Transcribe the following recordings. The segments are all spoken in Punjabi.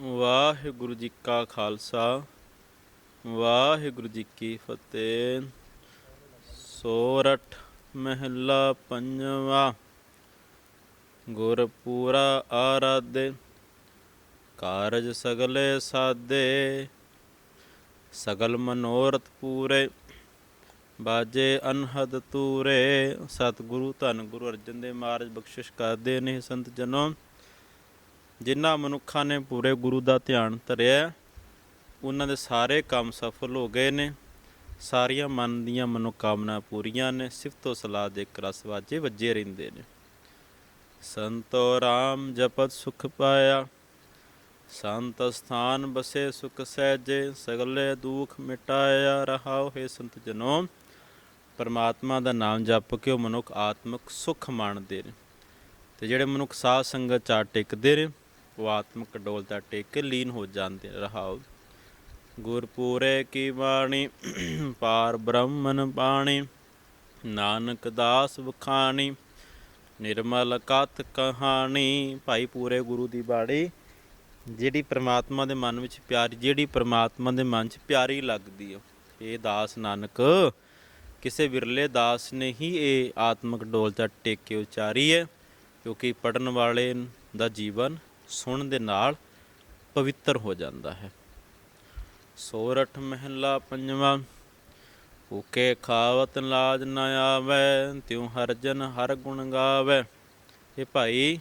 ਵਾਹਿਗੁਰੂ ਜੀ ਕਾ ਖਾਲਸਾ, ਵਾਹਿਗੁਰੂ ਜੀ ਕੀ ਫਤਿਹ। ਸੋਰਠ ਮਹਿਲਾ ਪੰਜਵਾ, ਗੁਰਪੂਰਾ ਆਰਾਧੇ, ਕਾਰਜ ਸਗਲੇ ਸਾਦੇ। ਸਗਲ ਮਨੋਰਥ ਪੂਰੇ, ਬਾਜੇ ਅਨਹਦ ਤੂਰੇ ਸਤਿਗੁਰੂ ਧੰਨ ਗੁਰੂ ਅਰਜਨ ਦੇ ਮਹਾਰਾਜ ਬਖਸ਼ਿਸ਼ ਕਰਦੇ ਨੇ ਸੰਤ ਜਨੋ। ਜਿਨ੍ਹਾਂ ਮਨੁੱਖਾਂ ਨੇ ਪੂਰੇ ਗੁਰੂ ਦਾ ਧਿਆਨ ਧਰਿਆ ਉਹਨਾਂ ਦੇ ਸਾਰੇ ਕੰਮ ਸਫਲ ਹੋ ਗਏ ਨੇ। ਸਾਰੀਆਂ ਮਨ ਦੀਆਂ ਮਨੋਕਾਮਨਾ ਪੂਰੀਆਂ ਨੇ, ਸਿਫਤੋ ਸਲਾਹ ਦੇ ਕਰਸ ਵਾਜੇ ਵੱਜੇ ਰਹਿੰਦੇ ਨੇ। ਸੰਤੋ ਰਾਮ ਜਪਤ ਸੁਖ ਪਾਇਆ, ਸੰਤ ਸਥਾਨ ਬਸੇ ਸੁਖ ਸਹਿਜੇ, ਸਗਲੇ ਦੁਖ ਮਿਟਾਇਆ, ਰਹਾਉ ਹੈ ਸੰਤ ਜਨੋ। ਪਰਮਾਤਮਾ ਦਾ ਨਾਮ ਜਪ ਕੇ ਉਹ ਮਨੁੱਖ ਆਤਮਿਕ ਸੁਖ ਮਾਣਦੇ ਨੇ ਤੇ ਜਿਹੜੇ ਮਨੁੱਖ ਸਾਧ ਸੰਗਤ ਚਾ ਟਿਕਦੇ ਨੇ ਉਹ ਆਤਮਿਕ ਡੋਲਤਾ ਟੇਕ ਲੀਨ ਹੋ ਜਾਂਦੇ ਨੇ। ਰਹਾਉ ਗੁਰਪੂਰੇ ਕੀ ਬਾਣੀ, ਪਾਰ ਬ੍ਰਹਮਨ ਬਾਣੀ, ਨਾਨਕ ਦਾਸ ਵਖਾਣੀ, ਨਿਰਮਲ ਕਤ ਕਹਾਣੀ ਭਾਈ ਪੂਰੇ ਗੁਰੂ ਦੀ ਬਾਣੀ, ਜਿਹੜੀ ਪ੍ਰਮਾਤਮਾ ਦੇ ਮਨ ਵਿੱਚ ਪਿਆਰੀ, ਜਿਹੜੀ ਪ੍ਰਮਾਤਮਾ ਦੇ ਮਨ 'ਚ ਪਿਆਰੀ ਲੱਗਦੀ ਹੈ ਇਹ ਦਾਸ ਨਾਨਕ, ਕਿਸੇ ਵਿਰਲੇ ਦਾਸ ਨੇ ਹੀ ਇਹ ਆਤਮਿਕ ਡੋਲਤਾ ਟੇਕ ਕੇ ਉਚਾਰੀ ਹੈ, ਕਿਉਂਕਿ ਪੜਨ ਵਾਲੇ ਦਾ ਜੀਵਨ ਸੁਣ ਦੇ ਨਾਲ ਪਵਿੱਤਰ ਹੋ ਜਾਂਦਾ ਹੈ। ਸੋਰਠ ਮਹਿਲਾ ਪੰਜਵਾਂ ਭੁਕੇ ਖਾਵਤ ਲਾਜ ਨ ਆਵੈ, ਤਿਉ ਹਰ ਜਨ ਹਰ ਗੁਣ ਗਾਵੈ। ਇਹ ਭਾਈ,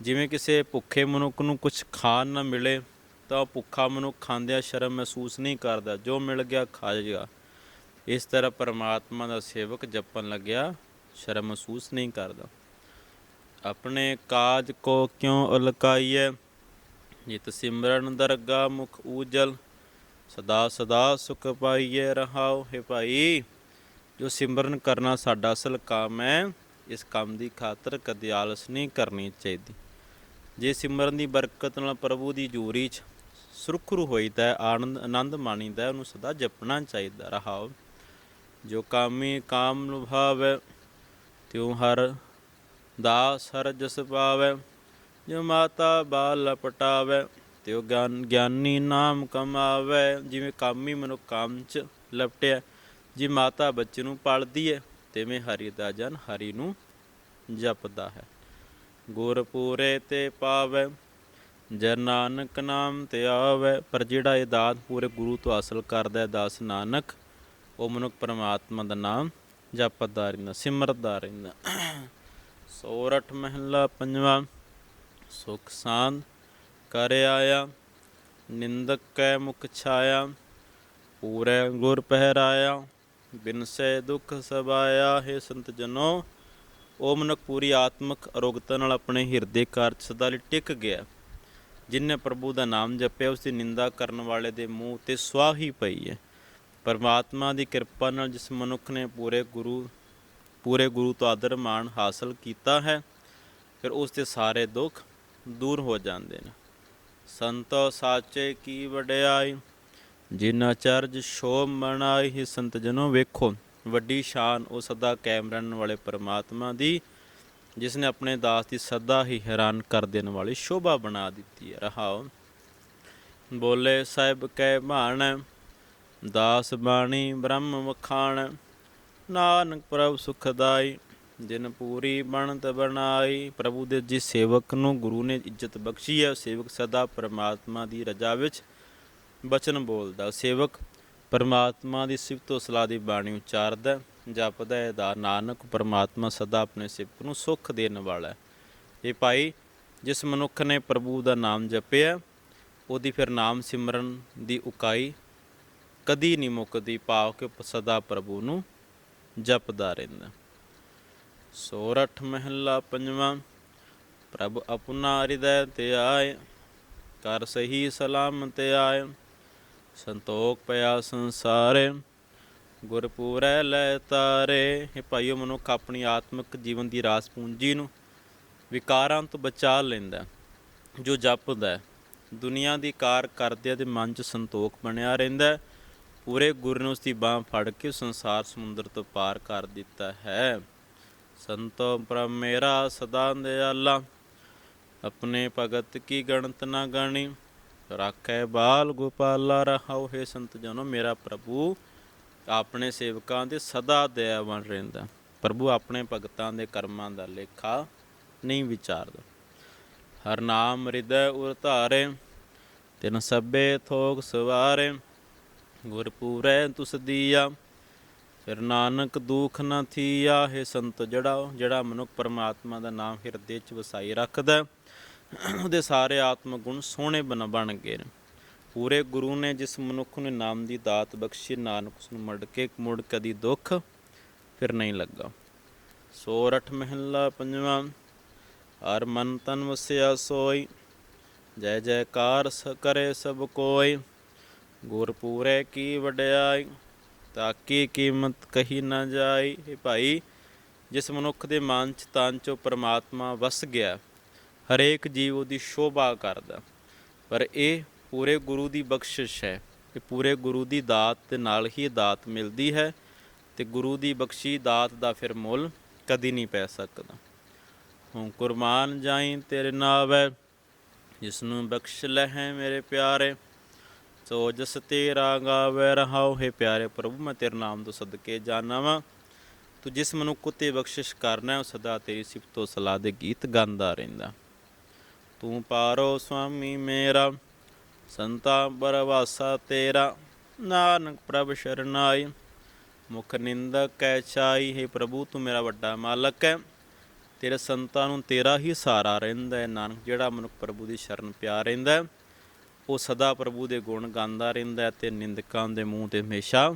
ਜਿਵੇਂ ਕਿਸੇ ਭੁੱਖੇ ਮਨੁੱਖ ਨੂੰ ਕੁਝ ਖਾਣ ਨਾ ਮਿਲੇ, ਤਾਂ ਉਹ ਭੁੱਖਾ ਮਨੁੱਖ ਖਾਂਦਿਆਂ ਸ਼ਰਮ ਮਹਿਸੂਸ ਨਹੀਂ ਕਰਦਾ। ਜੋ ਮਿਲ ਗਿਆ, ਖਾ ਜਾਏਗਾ ਇਸ ਤਰ੍ਹਾਂ ਪਰਮਾਤਮਾ ਦਾ ਸੇਵਕ ਜਪਣ ਲੱਗਿਆ, ਸ਼ਰਮ ਮਹਿਸੂਸ ਨਹੀਂ ਕਰਦਾ। ਆਪਣੇ ਕਾਜ ਕੋ ਕਿਉ ਉਲਕਾਈਐ? ਜਿਤ ਸਿਮਰਨ ਦਰਗਾ ਮੁਖ ਊਜਲ ਸਦਾ ਸਦਾ ਸੁਖ ਪਾਈਏ ਰਹਾਉ ਹੈ ਭਾਈ। ਜੋ ਸਿਮਰਨ ਕਰਨਾ ਸਾਡਾ ਅਸਲ ਕੰਮ ਹੈ ਇਸ ਕੰਮ ਦੀ ਖਾਤਰ ਕਦੇ ਆਲਸ ਨਹੀਂ ਕਰਨੀ ਚਾਹੀਦੀ। ਜੇ ਸਿਮਰਨ ਦੀ ਬਰਕਤ ਨਾਲ ਪ੍ਰਭੂ ਦੀ ਜੂਰੀ 'ਚ ਸੁਰਖਰੂ ਹੋਈਦਾ ਹੈ, ਆਨੰਦ ਆਨੰਦ ਮਾਣੀਦਾ ਉਹਨੂੰ ਸਦਾ ਜਪਣਾ ਚਾਹੀਦਾ ਰਹਾਉ। ਜੋ ਕਾਮੀ ਕਾਮ ਲੁਭਾਵੈ ਤਿਉ ਹਰ ਦਾਸ ਹਰ ਜਸ ਪਾਵੈ ਜੋ ਮਾਤਾ ਬਾਲ ਲਪਟਾਵੈ, ਤਿਉ ਗਿਆਨ, ਗਿਆਨੀ ਨਾਮ ਕਮਾਵੈ, ਜਿਵੇਂ ਕਾਮੀ ਮਨੁ ਕਾਮ ਚ ਲਪਟਿਆ, ਜੀ ਮਾਤਾ ਬੱਚੇ ਨੂੰ ਪਾਲਦੀ ਹੈ ਤਿਵੇਂ ਹਰੀ ਦਾ ਜਨ ਹਰੀ ਨੂੰ ਜਪਦਾ ਹੈ। ਗੁਰ ਪੂਰੇ ਤੇ ਪਾਵੈ ਜਨ ਨਾਨਕ ਨਾਮ ਤੇ ਆਵੈ, ਪਰ ਜਿਹੜਾ ਇਹ ਦਾਤ ਪੂਰੇ ਗੁਰੂ ਤੋਂ ਹਾਸਲ ਕਰਦਾ ਹੈ, ਦਾਸ ਨਾਨਕ, ਉਹ ਮਨੁੱਖ ਪਰਮਾਤਮਾ ਦਾ ਨਾਮ ਜਪਦਾ ਰਹਿੰਦਾ, ਸਿਮਰਦਾ ਰਹਿੰਦਾ। ਸੋਰਠ ਮਹਿਲਾ ਪੰਜਵਾ ਸੁਖ ਸਾਂਦ ਕਰ ਆਇਆ, ਨਿੰਦਕ ਕੈ ਮੁਖ ਛਾਇਆ, ਪੂਰੇ ਗੁਰ ਪਹਿਰਾਇਆ ਬਿਨਸੇ ਦੁਖ ਸਬਾਇਆ, ਹੈ ਸੰਤ ਜਨੋ। ਉਹ ਮਨੁੱਖ ਪੂਰੀ ਆਤਮਿਕ ਅਰੋਗਤਾ ਨਾਲ ਆਪਣੇ ਹਿਰਦੇ ਕਾਰਜ 'ਚ ਸਦਾ ਲਈ ਟਿਕ ਗਿਆ। ਜਿਨਨੇ ਪ੍ਰਭੂ ਦਾ ਨਾਮ ਜਪਿਆ ਉਸ ਦੀ ਨਿੰਦਾ ਕਰਨ ਵਾਲੇ ਦੇ ਮੂੰਹ ਤੇ ਸਵਾਹੀ ਪਈ ਹੈ। ਪਰਮਾਤਮਾ ਦੀ ਕਿਰਪਾ ਨਾਲ ਜਿਸ ਮਨੁੱਖ ਨੇ ਪੂਰੇ ਗੁਰੂ ਪੂਰੇ ਗੁਰੂ ਤੋਂ ਆਦਰ ਮਾਣ ਹਾਸਲ ਕੀਤਾ ਹੈ, ਫਿਰ ਉਸ ਦੇ ਸਾਰੇ ਦੁੱਖ ਦੂਰ ਹੋ ਜਾਂਦੇ ਨੇ। ਸੰਤੋ ਸਾਚੇ ਕੀ ਵਡਿਆਈ ਜਿਨ ਚਰਜ ਸ਼ੋਭ ਮਨਾਈ ਹੀ ਸੰਤ ਜਨੋ ਵੇਖੋ, ਵੱਡੀ ਸ਼ਾਨ ਉਹ ਸਦਾ ਕਾਇਮ ਰਹਿਣ ਵਾਲੇ ਪਰਮਾਤਮਾ ਦੀ, ਜਿਸ ਨੇ ਆਪਣੇ ਦਾਸ ਦੀ ਸਦਾ ਹੀ ਹੈਰਾਨ ਕਰ ਦੇਣ ਵਾਲੀ ਸ਼ੋਭਾ ਬਣਾ ਦਿੱਤੀ ਹੈ। ਰਹਾਓ ਬੋਲੇ ਸਾਹਿਬ ਕੈ ਭਾਣ ਦਾਸ ਬਾਣੀ ਬ੍ਰਹਮ ਵਖਾਣ ਨਾਨਕ ਪ੍ਰਭ ਸੁਖਦਾਈ, ਜਿਨ ਪੂਰੀ ਬਣਤ ਬਣਾਈ, ਪ੍ਰਭੂ ਦੇ ਜਿਸ ਸੇਵਕ ਨੂੰ ਗੁਰੂ ਨੇ ਇੱਜ਼ਤ ਬਖਸ਼ੀ ਹੈ, ਸੇਵਕ ਸਦਾ ਪਰਮਾਤਮਾ ਦੀ ਰਜਾ ਵਿੱਚ ਬਚਨ ਬੋਲਦਾ। ਸੇਵਕ ਪਰਮਾਤਮਾ ਦੀ ਸਿਫਤੋ ਸਲਾਹ ਦੀ ਬਾਣੀ ਉਚਾਰਦਾ ਜਪਦਾ ਹੈ, ਦਾ ਨਾਨਕ ਪਰਮਾਤਮਾ ਸਦਾ ਆਪਣੇ ਸੇਵਕ ਨੂੰ ਸੁਖ ਦੇਣ ਵਾਲਾ ਹੈ। ਇਹ ਭਾਈ ਜਿਸ ਮਨੁੱਖ ਨੇ ਪ੍ਰਭੂ ਦਾ ਨਾਮ ਜਪਿਆ, ਉਹਦੀ ਫਿਰ ਨਾਮ ਸਿਮਰਨ ਦੀ ਉਕਾਈ ਕਦੀ ਨਹੀਂ ਮੁੱਕਦੀ, ਭਾਵ ਕੇ ਸਦਾ ਪ੍ਰਭੂ ਨੂੰ ਜਪਦਾ ਰਹਿੰਦਾ। ਸੋਰਠ ਮਹਿਲਾ ਪੰਜਵਾਂ, ਪ੍ਰਭ ਆਪਣਾ ਹਿਰਦੈ ਤੇ ਆਏ, ਕਰ ਸਹੀ ਸਲਾਮ ਤੇ ਆਏ, ਸੰਤੋਖ ਪਿਆ ਸੰਸਾਰੇ, ਗੁਰਪੂਰੈ ਲੈ ਤਾਰੇ। ਇਹ ਭਾਈਓ, ਮਨੁੱਖ ਆਪਣੀ ਆਤਮਿਕ ਜੀਵਨ ਦੀ ਰਾਸ ਪੂੰਜੀ ਨੂੰ ਵਿਕਾਰਾਂ ਤੋਂ ਬਚਾ ਲੈਂਦਾ ਜੋ ਜਪਦਾ ਹੈ। ਦੁਨੀਆ ਦੀ ਕਾਰ ਕਰਦਿਆਂ ਦੇ ਮਨ 'ਚ ਸੰਤੋਖ ਬਣਿਆ ਰਹਿੰਦਾ ਹੈ। ਪੂਰੇ ਗੁਰੂ ਨੇ ਉਸ ਦੀ ਬਾਹ ਫੜ ਕੇ ਸੰਸਾਰ ਸਮੁੰਦਰ ਤੋਂ ਪਾਰ ਕਰ ਦਿੱਤਾ ਹੈ। ਸੰਤੋ ਪ੍ਰਭ ਮੇਰਾ ਸਦਾ ਦਿਆਲਾ, ਆਪਣੇ ਭਗਤ ਕੀ ਗਣਤ ਨਾ ਗਾਣੀ? ਰਾਖੈ ਬਾਲ ਗੋਪਾਲਾ ਰਹਾਉ ਹੈ ਸੰਤ ਜਨੋ, ਮੇਰਾ ਪ੍ਰਭੂ ਆਪਣੇ ਸੇਵਕਾਂ ਦੇ ਸਦਾ ਦਇਆਵਾਨ ਰਹਿੰਦਾ। ਪ੍ਰਭੂ ਆਪਣੇ ਭਗਤਾਂ ਦੇ ਕਰਮਾਂ ਦਾ ਲੇਖਾ ਨਹੀਂ ਵਿਚਾਰਦਾ। ਹਰ ਨਾਮ ਹਿਰਦੈ ਉਰ ਧਾਰੇ, ਤਿਨ ਸਭੇ ਥੋਕ ਸਵਾਰੇ। ਗੁਰ ਪੂਰੈ ਤੁਸ ਦੀਆ, ਫਿਰ ਨਾਨਕ ਦੁਖ ਨਾ ਥੀਆ, ਹੈ ਸੰਤ ਜਿਹੜਾ ਜਿਹੜਾ ਮਨੁੱਖ ਪਰਮਾਤਮਾ ਦਾ ਨਾਮ ਹਿਰਦੇ 'ਚ ਵਸਾਈ ਰੱਖਦਾ ਉਹਦੇ ਸਾਰੇ ਆਤਮ ਗੁਣ ਸੋਹਣੇ ਬਣ ਬਣ ਗਏ ਨੇ। ਪੂਰੇ ਗੁਰੂ ਨੇ ਜਿਸ ਮਨੁੱਖ ਨੂੰ ਨਾਮ ਦੀ ਦਾਤ ਬਖਸ਼ੀ, ਨਾਨਕ ਉਸ ਨੂੰ ਮੜ ਕੇ, ਮੁੜ ਕਦੀ ਦੁੱਖ ਫਿਰ ਨਹੀਂ ਲੱਗਾ। ਸੋਰਠ ਮਹਿਲਾ ਪੰਜਵਾਂ, ਹਰ ਮਨ ਤਨ ਵਸਿਆ ਸੋਈ, ਜੈ ਜੈਕਾਰ ਸ ਕਰੇ ਸਭ ਕੋਈ। ਗੁਰ ਪੂਰੇ ਕੀ ਵਡਿਆਈ ਤਾਕੀ ਕੀਮਤ ਕਹੀ ਨਾ ਜਾਈ। ਇਹ ਭਾਈ, ਜਿਸ ਮਨੁੱਖ ਦੇ ਮਨ ਚ ਤਨ ਚੋਂ ਪ੍ਰਮਾਤਮਾ ਵਸ ਗਿਆ, ਹਰੇਕ ਜੀਵ ਉਹਦੀ ਸ਼ੋਭਾ ਕਰਦਾ। ਪਰ ਇਹ ਪੂਰੇ ਗੁਰੂ ਦੀ ਬਖਸ਼ਿਸ਼ ਹੈ ਇਹ ਪੂਰੇ ਗੁਰੂ ਦੀ ਦਾਤ ਦੇ ਨਾਲ ਹੀ ਦਾਤ ਮਿਲਦੀ ਹੈ ਤੇ ਗੁਰੂ ਦੀ ਬਖਸ਼ੀ ਦਾਤ ਦਾ ਫਿਰ ਮੁੱਲ ਕਦੀ ਨਹੀਂ ਪੈ ਸਕਦਾ। ਹੂੰ ਕੁਰਬਾਨ ਜਾਈ ਤੇਰੇ ਨਾਵੇ ਜਿਸ ਨੂੰ ਬਖਸ਼ ਲਹਿ ਮੇਰੇ ਪਿਆਰੇ। ਸੋ ਜਸ ਤੇਰਾ ਗਾਵੇ ਰਹਾਉ ਹੈ ਪਿਆਰੇ ਪ੍ਰਭੂ ਮੈਂ ਤੇਰੇ ਨਾਮ ਤੋਂ ਸਦਕੇ ਜਾਣਾ ਵਾਂ। ਤੂੰ ਜਿਸ ਮਨੁੱਖ ਉਤੇ ਬਖਸ਼ਿਸ਼ ਕਰਨਾ ਉਹ ਸਦਾ ਤੇਰੀ ਸਿਫਤੋ ਸਲਾਹ ਦੇ ਗੀਤ ਗਾਉਂਦਾ ਰਹਿੰਦਾ। ਤੂੰ ਪਾਰੋ ਸੁਆਮੀ ਮੇਰਾ ਸੰਤਾ ਬਰਵਾਸਾ ਤੇਰਾ ਨਾਨਕ ਪ੍ਰਭ ਸ਼ਰਨਾਈ। ਮੁਖ ਨਿੰਦਕ ਕੈ ਚਾਈ ਹੈ ਪ੍ਰਭੂ ਤੂੰ ਮੇਰਾ ਵੱਡਾ ਮਾਲਕ ਹੈ। ਤੇਰੇ ਸੰਤਾਂ ਨੂੰ ਤੇਰਾ ਹੀ ਸਹਾਰਾ ਰਹਿੰਦਾ ਹੈ ਨਾਨਕ ਜਿਹੜਾ ਮਨੁੱਖ ਪ੍ਰਭੂ ਦੀ ਸ਼ਰਨ ਪਿਆ ਰਹਿੰਦਾ ਹੈ, ਉਹ ਸਦਾ ਪ੍ਰਭੂ ਦੇ ਗੁਣ ਗਾਉਂਦਾ ਰਹਿੰਦਾ ਹੈ ਤੇ ਨਿੰਦਕਾਂ ਦੇ ਮੂੰਹ ਤੇ ਹਮੇਸ਼ਾ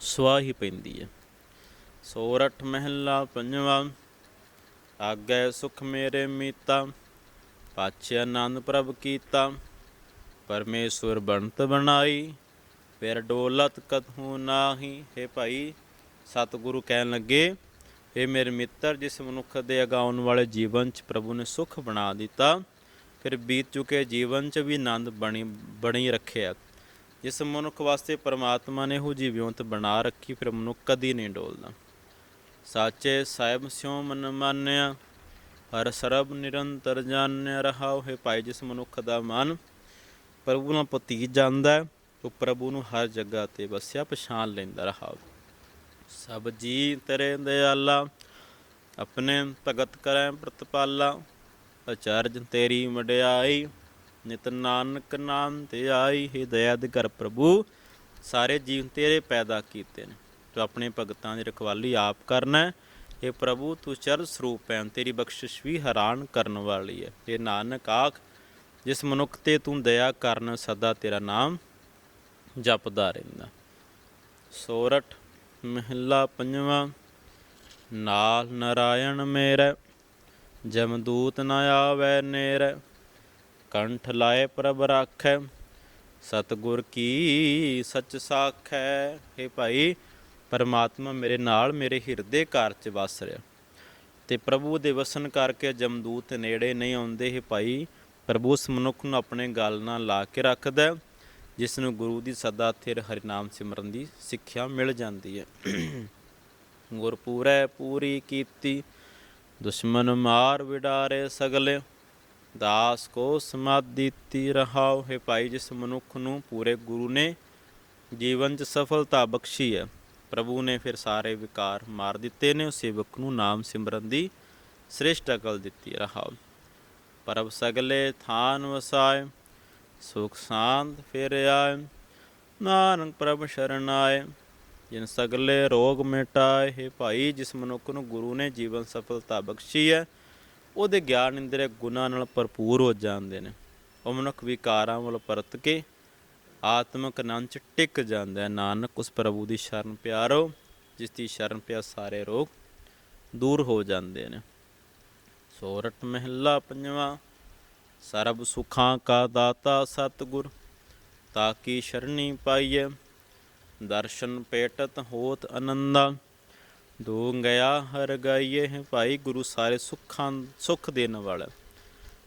ਸਵਾਹ ਹੀ ਪੈਂਦੀ ਹੈ। ਸੋਰਠ ਮਹਿਲਾ ਪੰਜਵਾਂ, ਆਗੇ ਸੁਖ ਮੇਰੇ ਮੀਤਾ, ਪਾਛੇ ਆਨੰਦ ਪ੍ਰਭ ਕੀਤਾ, ਪਰਮੇਸ਼ਵਰ ਬਣਤ ਬਣਾਈ, ਫਿਰ ਡੋਲਤ ਕਤਹੂ ਨਾਹੀ, ਹੈ ਭਾਈ, ਸਤਿਗੁਰੂ ਕਹਿਣ ਲੱਗੇ ਇਹ ਮੇਰੇ ਮਿੱਤਰ, ਜਿਸ ਮਨੁੱਖ ਦੇ ਅਗਾਉਣ ਵਾਲੇ ਜੀਵਨ 'ਚ ਪ੍ਰਭੂ ਨੇ ਸੁਖ ਬਣਾ ਦਿੱਤਾ ਫਿਰ ਬੀਤ ਚੁੱਕੇ ਜੀਵਨ 'ਚ ਵੀ ਆਨੰਦ ਬਣੀ ਬਣੀ ਰੱਖਿਆ। ਜਿਸ ਮਨੁੱਖ ਵਾਸਤੇ ਪਰਮਾਤਮਾ ਨੇ ਉਹ ਜੀ ਵਿਉਂਤ ਬਣਾ ਰੱਖੀ, ਫਿਰ ਮਨੁੱਖ ਕਦੀ ਨਹੀਂ ਡੋਲਦਾ। ਸਾਚੇ ਸਾਹਿਬ ਸਿਉ ਮਨ ਮਾਨਿਆ, ਹਰ ਸਰਬ ਨਿਰੰਤਰ ਜਾਣਿਆ ਰਹਾਉ ਹੈ ਭਾਈ, ਜਿਸ ਮਨੁੱਖ ਦਾ ਮਨ ਪ੍ਰਭੂ ਨਾਲ ਪਤੀਤ ਜਾਂਦਾ ਹੈ, ਉਹ ਪ੍ਰਭੂ ਨੂੰ ਹਰ ਜਗ੍ਹਾ ਤੇ ਵਸਿਆ ਪਛਾਣ ਲੈਂਦਾ ਰਹਾਉ ਸਭ ਜੀ ਤੇਰੇ ਦਿਆਲਾ, ਆਪਣੇ ਭਗਤ ਕਰੈ ਪ੍ਰਤਪਾਲਾ ਅਚਰਜ ਤੇਰੀ ਮੜਿਆਈ ਨਿਤ ਨਾਨਕ ਨਾਮ ਤੇ ਆਈ ਹੈ ਦਇਆ ਦੇ ਪ੍ਰਭੂ। ਸਾਰੇ ਜੀਵ ਤੇਰੇ ਪੈਦਾ ਕੀਤੇ ਨੇ। ਤੂੰ ਆਪਣੇ ਭਗਤਾਂ ਦੀ ਰਖਵਾਲੀ ਆਪ ਕਰਨਾ ਇਹ ਪ੍ਰਭੂ, ਤੂੰ ਚਰ ਸਰੂਪ ਹੈ। ਤੇਰੀ ਬਖਸ਼ਿਸ਼ ਵੀ ਹੈਰਾਨ ਕਰਨ ਵਾਲੀ ਹੈ। ਇਹ ਨਾਨਕ, ਆਖ, ਜਿਸ ਮਨੁੱਖ ਤੇ ਤੂੰ ਦਇਆ ਕਰਨ ਸਦਾ ਤੇਰਾ ਨਾਮ ਜਪਦਾ ਰਹਿੰਦਾ। ਸੋਰਠ ਮਹਿਲਾ ਪੰਜਵਾਂ, ਨਾਲ ਨਾਰਾਇਣ ਮੇਰਾ। ਜਮਦੂਤ ਨ ਆਵੈ ਨੇਰੇ ਕੰਠ ਲਾਏ ਪ੍ਰਭ ਰਾਖੈ। ਸਤਗੁਰ ਕੀ ਸੱਚ ਸਾਖੈ? हे ਭਾਈ ਪਰਮਾਤਮਾ ਮੇਰੇ ਨਾਲ ਮੇਰੇ ਹਿਰਦੇ ਘਰ ਚ ਵਸ ਰਿਹਾ। ਤੇ ਪ੍ਰਭੂ ਦੇ ਵਸਨ ਕਰਕੇ ਜਮਦੂਤ ਨੇੜੇ ਨਹੀਂ ਆਉਂਦੇ ਹੈ ਭਾਈ ਪ੍ਰਭੂ ਉਸ ਮਨੁੱਖ ਨੂੰ ਆਪਣੇ ਗਲ ਨਾਲ ਲਾ ਕੇ ਰੱਖਦਾ ਹੈ, ਜਿਸ ਨੂੰ ਗੁਰੂ ਦੀ ਸਦਾ ਥਿਰ ਹਰਿਨਾਮ ਸਿਮਰਨ ਦੀ ਸਿੱਖਿਆ ਮਿਲ ਜਾਂਦੀ ਹੈ। ਗੁਰ ਪੂਰੈ ਪੂਰੀ ਕੀਤੀ ਦੁਸ਼ਮਨ ਮਾਰ ਵਿਡਾਰੇ ਸਗਲੇ, ਦਾਸ ਕੋ ਸਮਾਧੀ ਤੀ ਰਹਾਉ। ਹੈ ਭਾਈ, ਜਿਸ ਮਨੁੱਖ ਨੂੰ ਪੂਰੇ ਗੁਰੂ ਨੇ ਜੀਵਨ 'ਚ ਸਫਲਤਾ ਬਖਸ਼ੀ ਹੈ, ਪ੍ਰਭੂ ਨੇ ਫਿਰ ਸਾਰੇ ਵਿਕਾਰ ਮਾਰ ਦਿੱਤੇ ਨੇ ਉਸ ਸੇਵਕ ਨੂੰ ਨਾਮ ਸਿਮਰਨ ਦੀ ਸ੍ਰੇਸ਼ਟ ਅਕਲ ਦਿੱਤੀ ਰਹਾਉ। ਪਰਬ ਸਗਲੇ ਥਾਨ ਵਸਾਏ, ਸੁਖ ਸ਼ਾਂਤ ਫਿਰ ਆਏ, ਨਾਨਕ ਪ੍ਰਭ ਸ਼ਰਨ ਆਏ। ਜਿਨ ਸਗਲੇ ਰੋਗ ਮਿਟਾਏ ਹੈ ਭਾਈ ਜਿਸ ਮਨੁੱਖ ਨੂੰ ਗੁਰੂ ਨੇ ਜੀਵਨ ਸਫਲਤਾ ਬਖਸ਼ੀ ਹੈ, ਉਹਦੇ ਗਿਆਨ ਇੰਦਰੀ ਗੁਣਾ ਨਾਲ ਭਰਪੂਰ ਹੋ ਜਾਂਦੇ ਨੇ। ਉਹ ਮਨੁੱਖ ਵਿਕਾਰਾਂ ਵੱਲ ਪਰਤ ਕੇ ਆਤਮਿਕ ਆਨੰਦ ਚ ਟਿਕ ਜਾਂਦਾ ਹੈ। ਨਾਨਕ ਉਸ ਪ੍ਰਭੂ ਦੀ ਸ਼ਰਨ ਪਿਆਰੋ, ਜਿਸ ਦੀ ਸ਼ਰਨ ਪਿਆ ਸਾਰੇ ਰੋਗ ਦੂਰ ਹੋ ਜਾਂਦੇ ਨੇ। ਸੋਰਠ ਮਹਿਲਾ ਪੰਜਵਾਂ, ਸਰਬ ਸੁਖਾਂ ਕਾ ਦਾਤਾ ਸਤਿਗੁਰ ਤਾਕੀ ਸ਼ਰਣੀ ਪਾਈਏ ਦਰਸ਼ਨ ਪੇਟਤ ਹੋਤ ਆਨੰਦਾ ਦੋ ਗਿਆ ਹਰ ਗਾਈਏ ਭਾਈ ਗੁਰੂ ਸਾਰੇ ਸੁੱਖਾਂ, ਸੁੱਖ ਦੇਣ ਵਾਲਾ।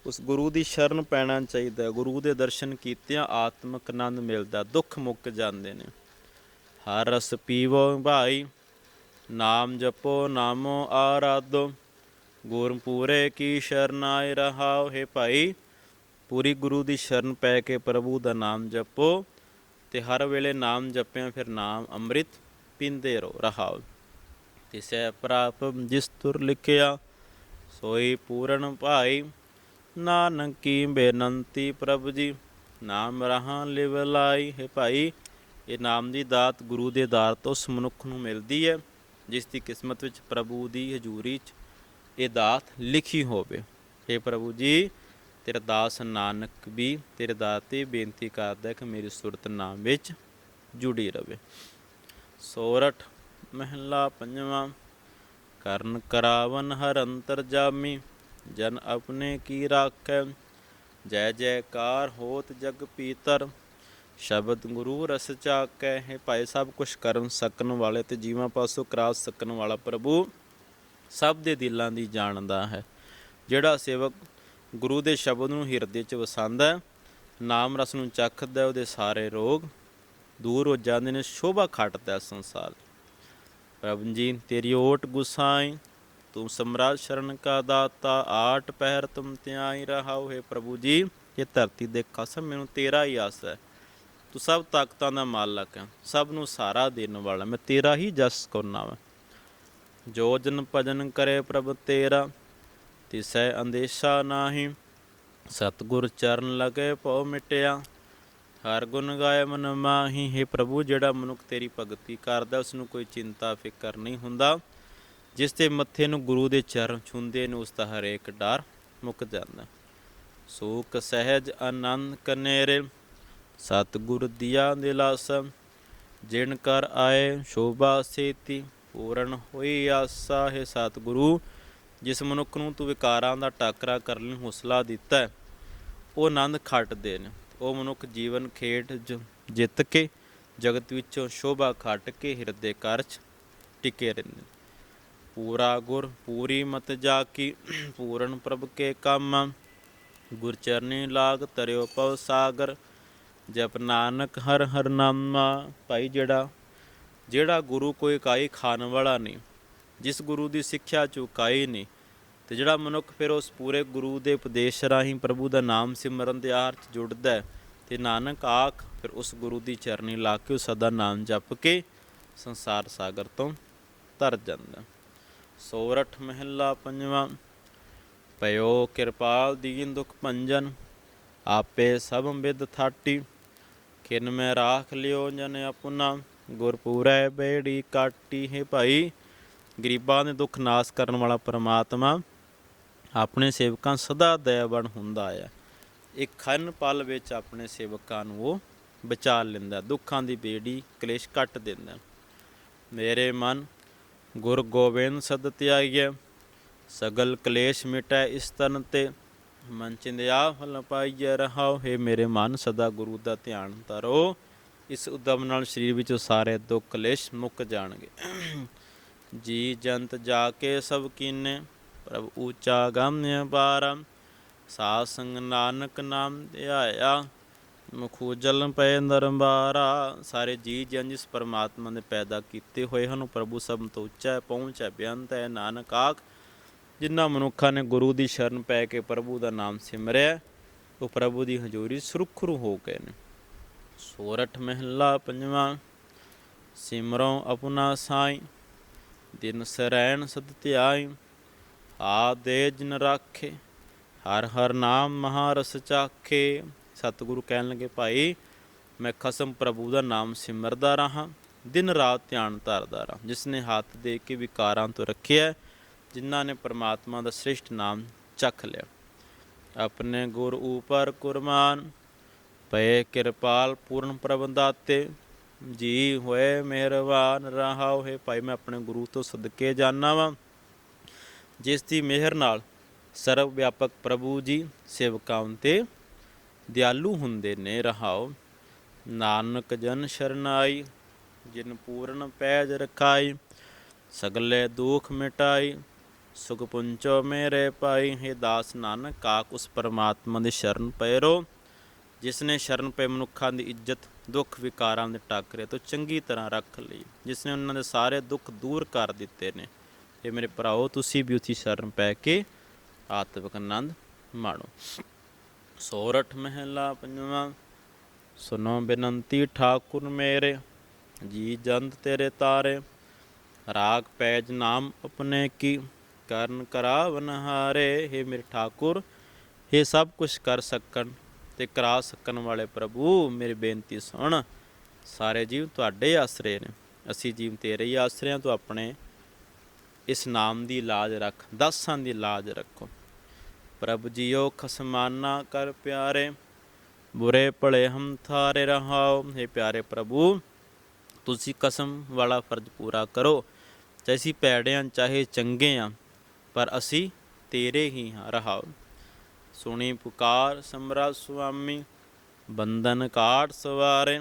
ਉਸ ਗੁਰੂ ਦੀ ਸ਼ਰਨ ਪੈਣਾ ਚਾਹੀਦਾ, ਗੁਰੂ ਦੇ ਦਰਸ਼ਨ ਕੀਤਿਆਂ ਆਤਮਿਕ ਆਨੰਦ ਮਿਲਦਾ, ਦੁੱਖ ਮੁੱਕ ਜਾਂਦੇ ਨੇ। ਹਰ ਰਸ ਪੀਵੋ ਭਾਈ, ਨਾਮ ਜਪੋ, ਨਾਮੋ ਆਰਾਧੋ ਗੁਰ ਪੂਰੇ ਕੀ ਸ਼ਰਨਾਇ ਰਹਾਓ ਹੈ ਭਾਈ। ਪੂਰੀ ਗੁਰੂ ਦੀ ਸ਼ਰਨ ਪੈ ਕੇ ਪ੍ਰਭੂ ਦਾ ਨਾਮ ਜਪੋ। ਤੇ ਹਰ ਵੇਲੇ ਨਾਮ ਜਪਿਆ, ਫਿਰ ਨਾਮ ਅੰਮ੍ਰਿਤ ਪੀਂਦੇ ਰਹੋ ਰਹਾਓ ਤਿਸੈ ਪ੍ਰਾਪ ਜਿਸ ਤੁਰ ਲਿਖਿਆ, ਸੋਈ ਪੂਰਨ ਭਾਈ। ਨਾਨਕ ਕੀ ਬੇਨੰਤੀ ਪ੍ਰਭ ਜੀ, ਨਾਮ ਰਹਾ ਲਿਵ ਲਾਈ ਹੈ ਭਾਈ। ਇਹ ਨਾਮ ਦੀ ਦਾਤ ਗੁਰੂ ਦੇ ਦਾਰ ਤੋਂ ਉਸ ਮਨੁੱਖ ਨੂੰ ਮਿਲਦੀ ਹੈ, ਜਿਸ ਦੀ ਕਿਸਮਤ ਵਿੱਚ ਪ੍ਰਭੂ ਦੀ ਹਜ਼ੂਰੀ 'ਚ ਇਹ ਦਾਤ ਲਿਖੀ ਹੋਵੇ। हे ਪ੍ਰਭੂ ਜੀ ਤੇਰਾ ਦਾਸ ਨਾਨਕ ਵੀ ਤੇਰੇ ਦਾਤ ਤੇ ਬੇਨਤੀ ਕਰਦਾ ਕਿ ਮੇਰੀ ਸੁਰਤ ਨਾਮ ਵਿੱਚ ਜੁੜੀ ਰਵੇ। ਸੋਰਠ ਮਹਿਲਾ ਪੰਜਵਾਂ, ਕਰਨ ਕਰਾਵਨ ਹਰ ਅੰਤਰ ਜਾਮੀ, ਜਨ ਆਪਣੇ ਕੀ ਰਾਖੈ, ਜੈ ਜੈਕਾਰ ਹੋਤ ਜਗ ਪੀਤਰ, ਸ਼ਬਦ ਗੁਰੂ ਰਸ ਚਾਕੈ। ਹੈ ਭਾਈ ਸਭ ਕੁਛ ਕਰਨ ਸਕਣ ਵਾਲੇ ਤੇ ਜੀਵਾਂ ਪਾਸੋਂ ਕਰਾ ਸਕਣ ਵਾਲਾ ਪ੍ਰਭੂ ਸਭ ਦੇ ਦਿਲਾਂ ਦੀ ਜਾਣਦਾ ਹੈ। ਜਿਹੜਾ ਸੇਵਕ ਗੁਰੂ ਦੇ ਸ਼ਬਦ ਨੂੰ ਹਿਰਦੇ 'ਚ ਵਸਾਉਂਦਾ ਨਾਮ ਰਸ ਨੂੰ ਚੱਖਦਾ ਉਹਦੇ ਸਾਰੇ ਰੋਗ ਦੂਰ ਹੋ ਜਾਂਦੇ ਨੇ, ਸ਼ੋਭਾ ਖਟਦਾ ਸੰਸਾਰ ਪ੍ਰਭ ਜੀ, ਤੇਰੀ ਓਟ ਗੁਸਾਈ, ਤੂੰ ਸਮਰਾਜ ਸ਼ਰਨ ਕਾ ਦਾਤਾ, ਆਟ ਪਹਿਰ ਤੁਮ ਧਿਆਈ ਰਹਾਓ। ਹੈ ਪ੍ਰਭੂ ਜੀ, ਇਹ ਧਰਤੀ ਦੇ ਕਸਮ, ਮੈਨੂੰ ਤੇਰਾ ਹੀ ਆਸ ਹੈ। ਤੂੰ ਸਭ ਤਾਕਤਾਂ ਦਾ ਮਾਲਕ ਹੈ, ਸਭ ਨੂੰ ਸਾਰਾ ਦੇਣ ਵਾਲਾ ਮੈਂ ਤੇਰਾ ਹੀ ਜਸ ਕਰਨਾ ਵਾ। ਜੋ ਜਨ ਭਜਨ ਕਰੇ ਪ੍ਰਭ ਤੇਰਾ ਤਿਸੈ ਅੰਦੇਸ਼ਾ ਨਾਹੀ। ਸਤਗੁਰ ਚਰਨ ਲਗੇ ਪਉ ਮਿਟਿਆ। ਹਰ ਗੁਣ ਗਾਏ ਮਨ ਮਾਹੀ। ਹੈ ਪ੍ਰਭੂ, ਜਿਹੜਾ ਮਨੁੱਖ ਤੇਰੀ ਭਗਤੀ ਕਰਦਾ ਉਸ ਨੂੰ ਕੋਈ ਚਿੰਤਾ, ਫਿਕਰ ਨਹੀਂ ਹੁੰਦਾ। ਜਿਸ ਦੇ ਮੱਥੇ ਨੂੰ ਗੁਰੂ ਦੇ ਚਰਨ ਛੁੰਦੇ ਨੂੰ, ਉਸ ਦਾ ਹਰੇਕ ਡਰ ਮੁੱਕ ਜਾਂਦਾ। ਸੂਖ ਸਹਿਜ ਆਨੰਦ ਕਨੇਰੇ। ਸਤਿਗੁਰ ਦਿਆ ਦਿਲਾਸ। ਜਿਨ ਕਰ ਆਏ, ਸ਼ੋਭਾ ਸੇਤੀ। ਪੂਰਨ ਹੋਈ ਆਸਾ। ਹੈ ਸਤਿਗੁਰੂ ਜਿਸ ਮਨੁੱਖ ਨੂੰ ਤੂੰ ਵਿਕਾਰਾਂ ਦਾ ਟਾਕਰਾ ਕਰਨ ਲਈ ਹੌਸਲਾ ਦਿੱਤਾ ਹੈ, ਉਹ ਆਨੰਦ ਖੱਟਦੇ ਨੇ। ਉਹ ਮਨੁੱਖ ਜੀਵਨ ਖੇਡ ਜ- ਜਿੱਤ ਕੇ ਜਗਤ ਵਿੱਚੋਂ ਸ਼ੋਭਾ ਖੱਟ ਕੇ ਹਿਰਦੇ ਘਰ 'ਚ ਟਿਕੇ ਰਹਿੰਦੇ ਪੂਰਾ ਗੁਰ ਪੂਰੀ ਮਤ ਜਾ ਕੀ ਪੂਰਨ ਪ੍ਰਭ ਕੇ ਕੰਮ। ਗੁਰ ਚਰਨੀ ਲਾਗ ਤਰਿਓ ਪਵ ਸਾਗਰ ਜਪ ਨਾਨਕ ਹਰ ਹਰ ਨਾਮਾ। ਭਾਈ ਜਿਹੜਾ ਜਿਹੜਾ ਗੁਰੂ ਕੋਈ ਇਕਾਈ ਖਾਣ ਵਾਲਾ ਨਹੀਂ ਜਿਸ ਗੁਰੂ ਦੀ ਸਿੱਖਿਆ ਚੁਕਾਈ ਨਹੀਂ, ਤੇ ਜਿਹੜਾ ਮਨੁੱਖ ਫਿਰ ਉਸ ਪੂਰੇ ਗੁਰੂ ਦੇ ਉਪਦੇਸ਼ ਰਾਹੀਂ ਪ੍ਰਭੂ ਦਾ ਨਾਮ ਸਿਮਰਨ ਦੇ ਆਰ ਚ ਜੁੜਦਾ ਹੈ, ਤੇ ਨਾਨਕ ਆਖ ਫਿਰ ਉਸ ਗੁਰੂ ਦੀ ਚਰਨੀ ਲਾ ਕੇ ਉਸ ਸਦਾ ਨਾਮ ਜਪ ਕੇ ਸੰਸਾਰ ਸਾਗਰ ਤੋਂ ਤਰ ਜਾਂਦਾ ਸੋਰਠ ਮਹਿਲਾ ਪੰਜਵਾਂ ਪਇਓ ਕਿਰਪਾਲ ਦੀਨ ਦੁਖ ਭੰਜਨ, ਆਪੇ ਸਭ ਬਿਦ ਥਾਟੀ, ਕਿਨ ਮੈਂ ਰਾਖ ਲਿਓ ਜਨ ਆਪਣਾ, ਗੁਰਪੂਰੈ ਬੇੜੀ ਕਾਟੀ ਹੈ ਭਾਈ। ਗਰੀਬਾਂ ਦੇ ਦੁੱਖ ਨਾਸ ਕਰਨ ਵਾਲਾ ਪ੍ਰਮਾਤਮਾ ਆਪਣੇ ਸੇਵਕਾਂ ਸਦਾ ਦਇਆਵਾਨ ਹੁੰਦਾ ਹੈ ਇੱਕ ਖਨ ਪਲ ਵਿੱਚ ਆਪਣੇ ਸੇਵਕਾਂ ਨੂੰ ਉਹ ਬਚਾ ਲੈਂਦਾ, ਦੁੱਖਾਂ ਦੀ ਬੇੜੀ ਕਲੇਸ਼ ਕੱਟ ਦਿੰਦਾ। ਮੇਰੇ ਮਨ, ਗੁਰ ਗੋਬਿੰਦ ਸਦ ਤਿਆਗਿਆ, ਸਗਲ ਕਲੇਸ਼ ਮਿਟੈ ਇਸ ਤਨ ਤੇ। ਮਨ ਚਿੰਦਿਆ ਫਲ ਪਾਈਐ ਰਹਾਓ ਹੈ ਮੇਰੇ ਮਨ, ਸਦਾ ਗੁਰੂ ਦਾ ਧਿਆਨ ਧਰੋ। ਇਸ ਉਦਮ ਨਾਲ ਸਰੀਰ ਵਿੱਚੋਂ ਸਾਰੇ ਦੁੱਖ ਕਲੇਸ਼ ਮੁੱਕ ਜਾਣਗੇ। ਜੀ ਜੰਤ ਜਾ ਕੇ ਸਭ ਕੀਨੇ, ਪ੍ਰਭ ਊਚਾ ਗੰਮਿ ਪਾਰ ਸਾਧ ਸੰਗ ਨਾਨਕ ਨਾਮ ਧਿਆਇਆ, ਮੁਖੂ ਪੈ ਨਰਮਾਰਾ। ਸਾਰੇ ਜੀ ਜਨ ਜਿਸ ਪਰਮਾਤਮਾ ਨੇ ਪੈਦਾ ਕੀਤੇ ਹੋਏ ਹਨ। ਪ੍ਰਭੂ ਸਭ ਤੋਂ ਉੱਚਾ ਹੈ, ਪਹੁੰਚ ਹੈ, ਬੇਅੰਤ ਹੈ, ਨਾਨਕ ਆਖ। ਜਿਨ੍ਹਾਂ ਮਨੁੱਖਾਂ ਨੇ ਗੁਰੂ ਦੀ ਸ਼ਰਨ ਪੈ ਕੇ ਪ੍ਰਭੂ ਦਾ ਨਾਮ ਸਿਮਰਿਆ, ਉਹ ਪ੍ਰਭੂ ਦੀ ਹਜ਼ੂਰੀ ਸੁਰਖਰੂ ਹੋ ਗਏ ਨੇ। ਸੋਰਠ ਮਹਿਲਾ ਪੰਜਵਾਂ ਸਿਮਰੋ ਆਪਣਾ ਸਾਈ। ਦਿਨ ਸਰੈਣ ਸਦ ਧਿਆਈ ਆਦੇ ਜਿਨ ਰਾਖੇ ਹਰ ਹਰ ਨਾਮ ਮਹਾਰਸ ਚਾਖੇ। ਸਤਿਗੁਰੂ ਕਹਿਣ ਲੱਗੇ ਭਾਈ ਮੈਂ ਖਸਮ ਪ੍ਰਭੂ ਦਾ ਨਾਮ ਸਿਮਰਦਾ ਰਹਾ ਦਿਨ ਰਾਤ ਧਿਆਨ ਧਰਦਾ ਰਹਾ। ਜਿਸ ਨੇ ਹੱਥ ਦੇ ਕੇ ਵਿਕਾਰਾਂ ਤੋਂ ਰੱਖਿਆ ਹੈ, ਜਿਨ੍ਹਾਂ ਨੇ ਪ੍ਰਮਾਤਮਾ ਦਾ ਸ੍ਰਿਸ਼ਟ ਨਾਮ ਚੱਖ ਲਿਆ। ਆਪਣੇ ਗੁਰ ਉਪਰ ਕੁਰਬਾਨ ਪਏ ਕਿਰਪਾਲ ਪੂਰਨ ਪ੍ਰਬੰਧਾਤੇ ਜੀ ਹੋਏ ਮਿਹਰਬਾਨ ਰਹਾਓ ਹੈ ਭਾਈ, ਮੈਂ ਆਪਣੇ ਗੁਰੂ ਤੋਂ ਸਦਕੇ ਜਾਣਾ ਵਾਂ। ਜਿਸ ਦੀ ਮਿਹਰ ਨਾਲ ਸਰਵ ਵਿਆਪਕ ਪ੍ਰਭੂ ਜੀ ਸੇਵਕਾਂ ਤੇ ਦਿਆਲੂ ਹੁੰਦੇ ਨੇ ਰਹਾਓ। ਨਾਨਕ ਜਨ ਸ਼ਰਨਾਈ, ਜਿਨ ਪੂਰਨ ਪੈਜ ਰਖਾਈ, ਸਗਲੇ ਦੁਖ ਮਿਟਾਈ, ਸੁਖ ਪੁੰਚੋ ਮੇਰੇ ਪਾਈ। ਹੈ ਦਾਸ ਨਾਨਕ ਕਾਕ ਉਸ ਪਰਮਾਤਮਾ ਦੀ ਸ਼ਰਨ ਪਏ ਰਹੋ ਜਿਸ ਨੇ ਸ਼ਰਨ ਪਏ ਮਨੁੱਖਾਂ ਦੀ ਇੱਜ਼ਤ ਦੁੱਖ ਵਿਕਾਰਾਂ ਦੇ ਟਾਕਰੇ ਤੋਂ ਚੰਗੀ ਤਰ੍ਹਾਂ ਰੱਖ ਲਈ ਜਿਸ ਨੇ ਉਹਨਾਂ ਦੇ ਸਾਰੇ ਦੁੱਖ ਦੂਰ ਕਰ ਦਿੱਤੇ ਨੇ। ਇਹ ਮੇਰੇ ਭਰਾਓ, ਤੁਸੀਂ ਵੀ ਉਥੀ ਸ਼ਰਨ ਪੈ ਕੇ ਆਤਮਿਕ ਆਨੰਦ ਮਾਣੋ। ਸੋਰਠ ਮਹਿਲਾ ਪੰਜਵਾਂ, ਸੁਨੋ ਬੇਨੰਤੀ ਠਾਕੁਰ ਮੇਰੇ, ਜੀ ਜੰਦ ਤੇਰੇ ਤਾਰੇ, ਰਾਗ ਪੈਜ ਨਾਮ ਆਪਣੇ ਕੀ, ਕਰਨ ਕਰਾਵਨ ਹਾਰੇ हे ਮੇਰੇ ਠਾਕੁਰ ਇਹ ਸਭ ਕੁਝ ਕਰ ਸਕਣ। ਤੇ ਕਰਾ ਸਕਣ ਵਾਲੇ ਪ੍ਰਭੂ, ਮੇਰੀ ਬੇਨਤੀ ਸੁਣ। ਸਾਰੇ ਜੀਵ ਤੁਹਾਡੇ ਆਸਰੇ ਨੇ। ਅਸੀਂ ਜੀਵ ਤੇਰੇ ਹੀ ਆਸਰੇ ਹਾਂ, ਤੂੰ ਆਪਣੇ ਇਸ ਨਾਮ ਦੀ ਲਾਜ ਰੱਖ, ਦਸਾਂ ਦੀ ਲਾਜ ਰੱਖੋ। ਪ੍ਰਭ ਜੀਓ, ਖਸਮਾਨਾ ਕਰ ਪਿਆਰੇ। ਬੁਰੇ ਭਲੇ ਹਮ ਥਾਰੇ ਰਹਾਓ। हे ਪਿਆਰੇ ਪ੍ਰਭੂ, ਤੁਸੀਂ ਕਸਮ ਵਾਲਾ ਫਰਜ਼ ਪੂਰਾ ਕਰੋ। ਚਾਹੇ ਅਸੀਂ ਪੈੜੇ ਹਾਂ, ਚਾਹੇ ਚੰਗੇ ਹਾਂ, ਪਰ ਅਸੀਂ ਤੇਰੇ ਹੀ ਹਾਂ, ਰਹਾਓ। ਸੁਣੀ ਪੁਕਾਰ ਸਮਰਾਜ ਸੁਆਮੀ, ਬੰਧਨ ਕਾਟ ਸਵਾਰੇ,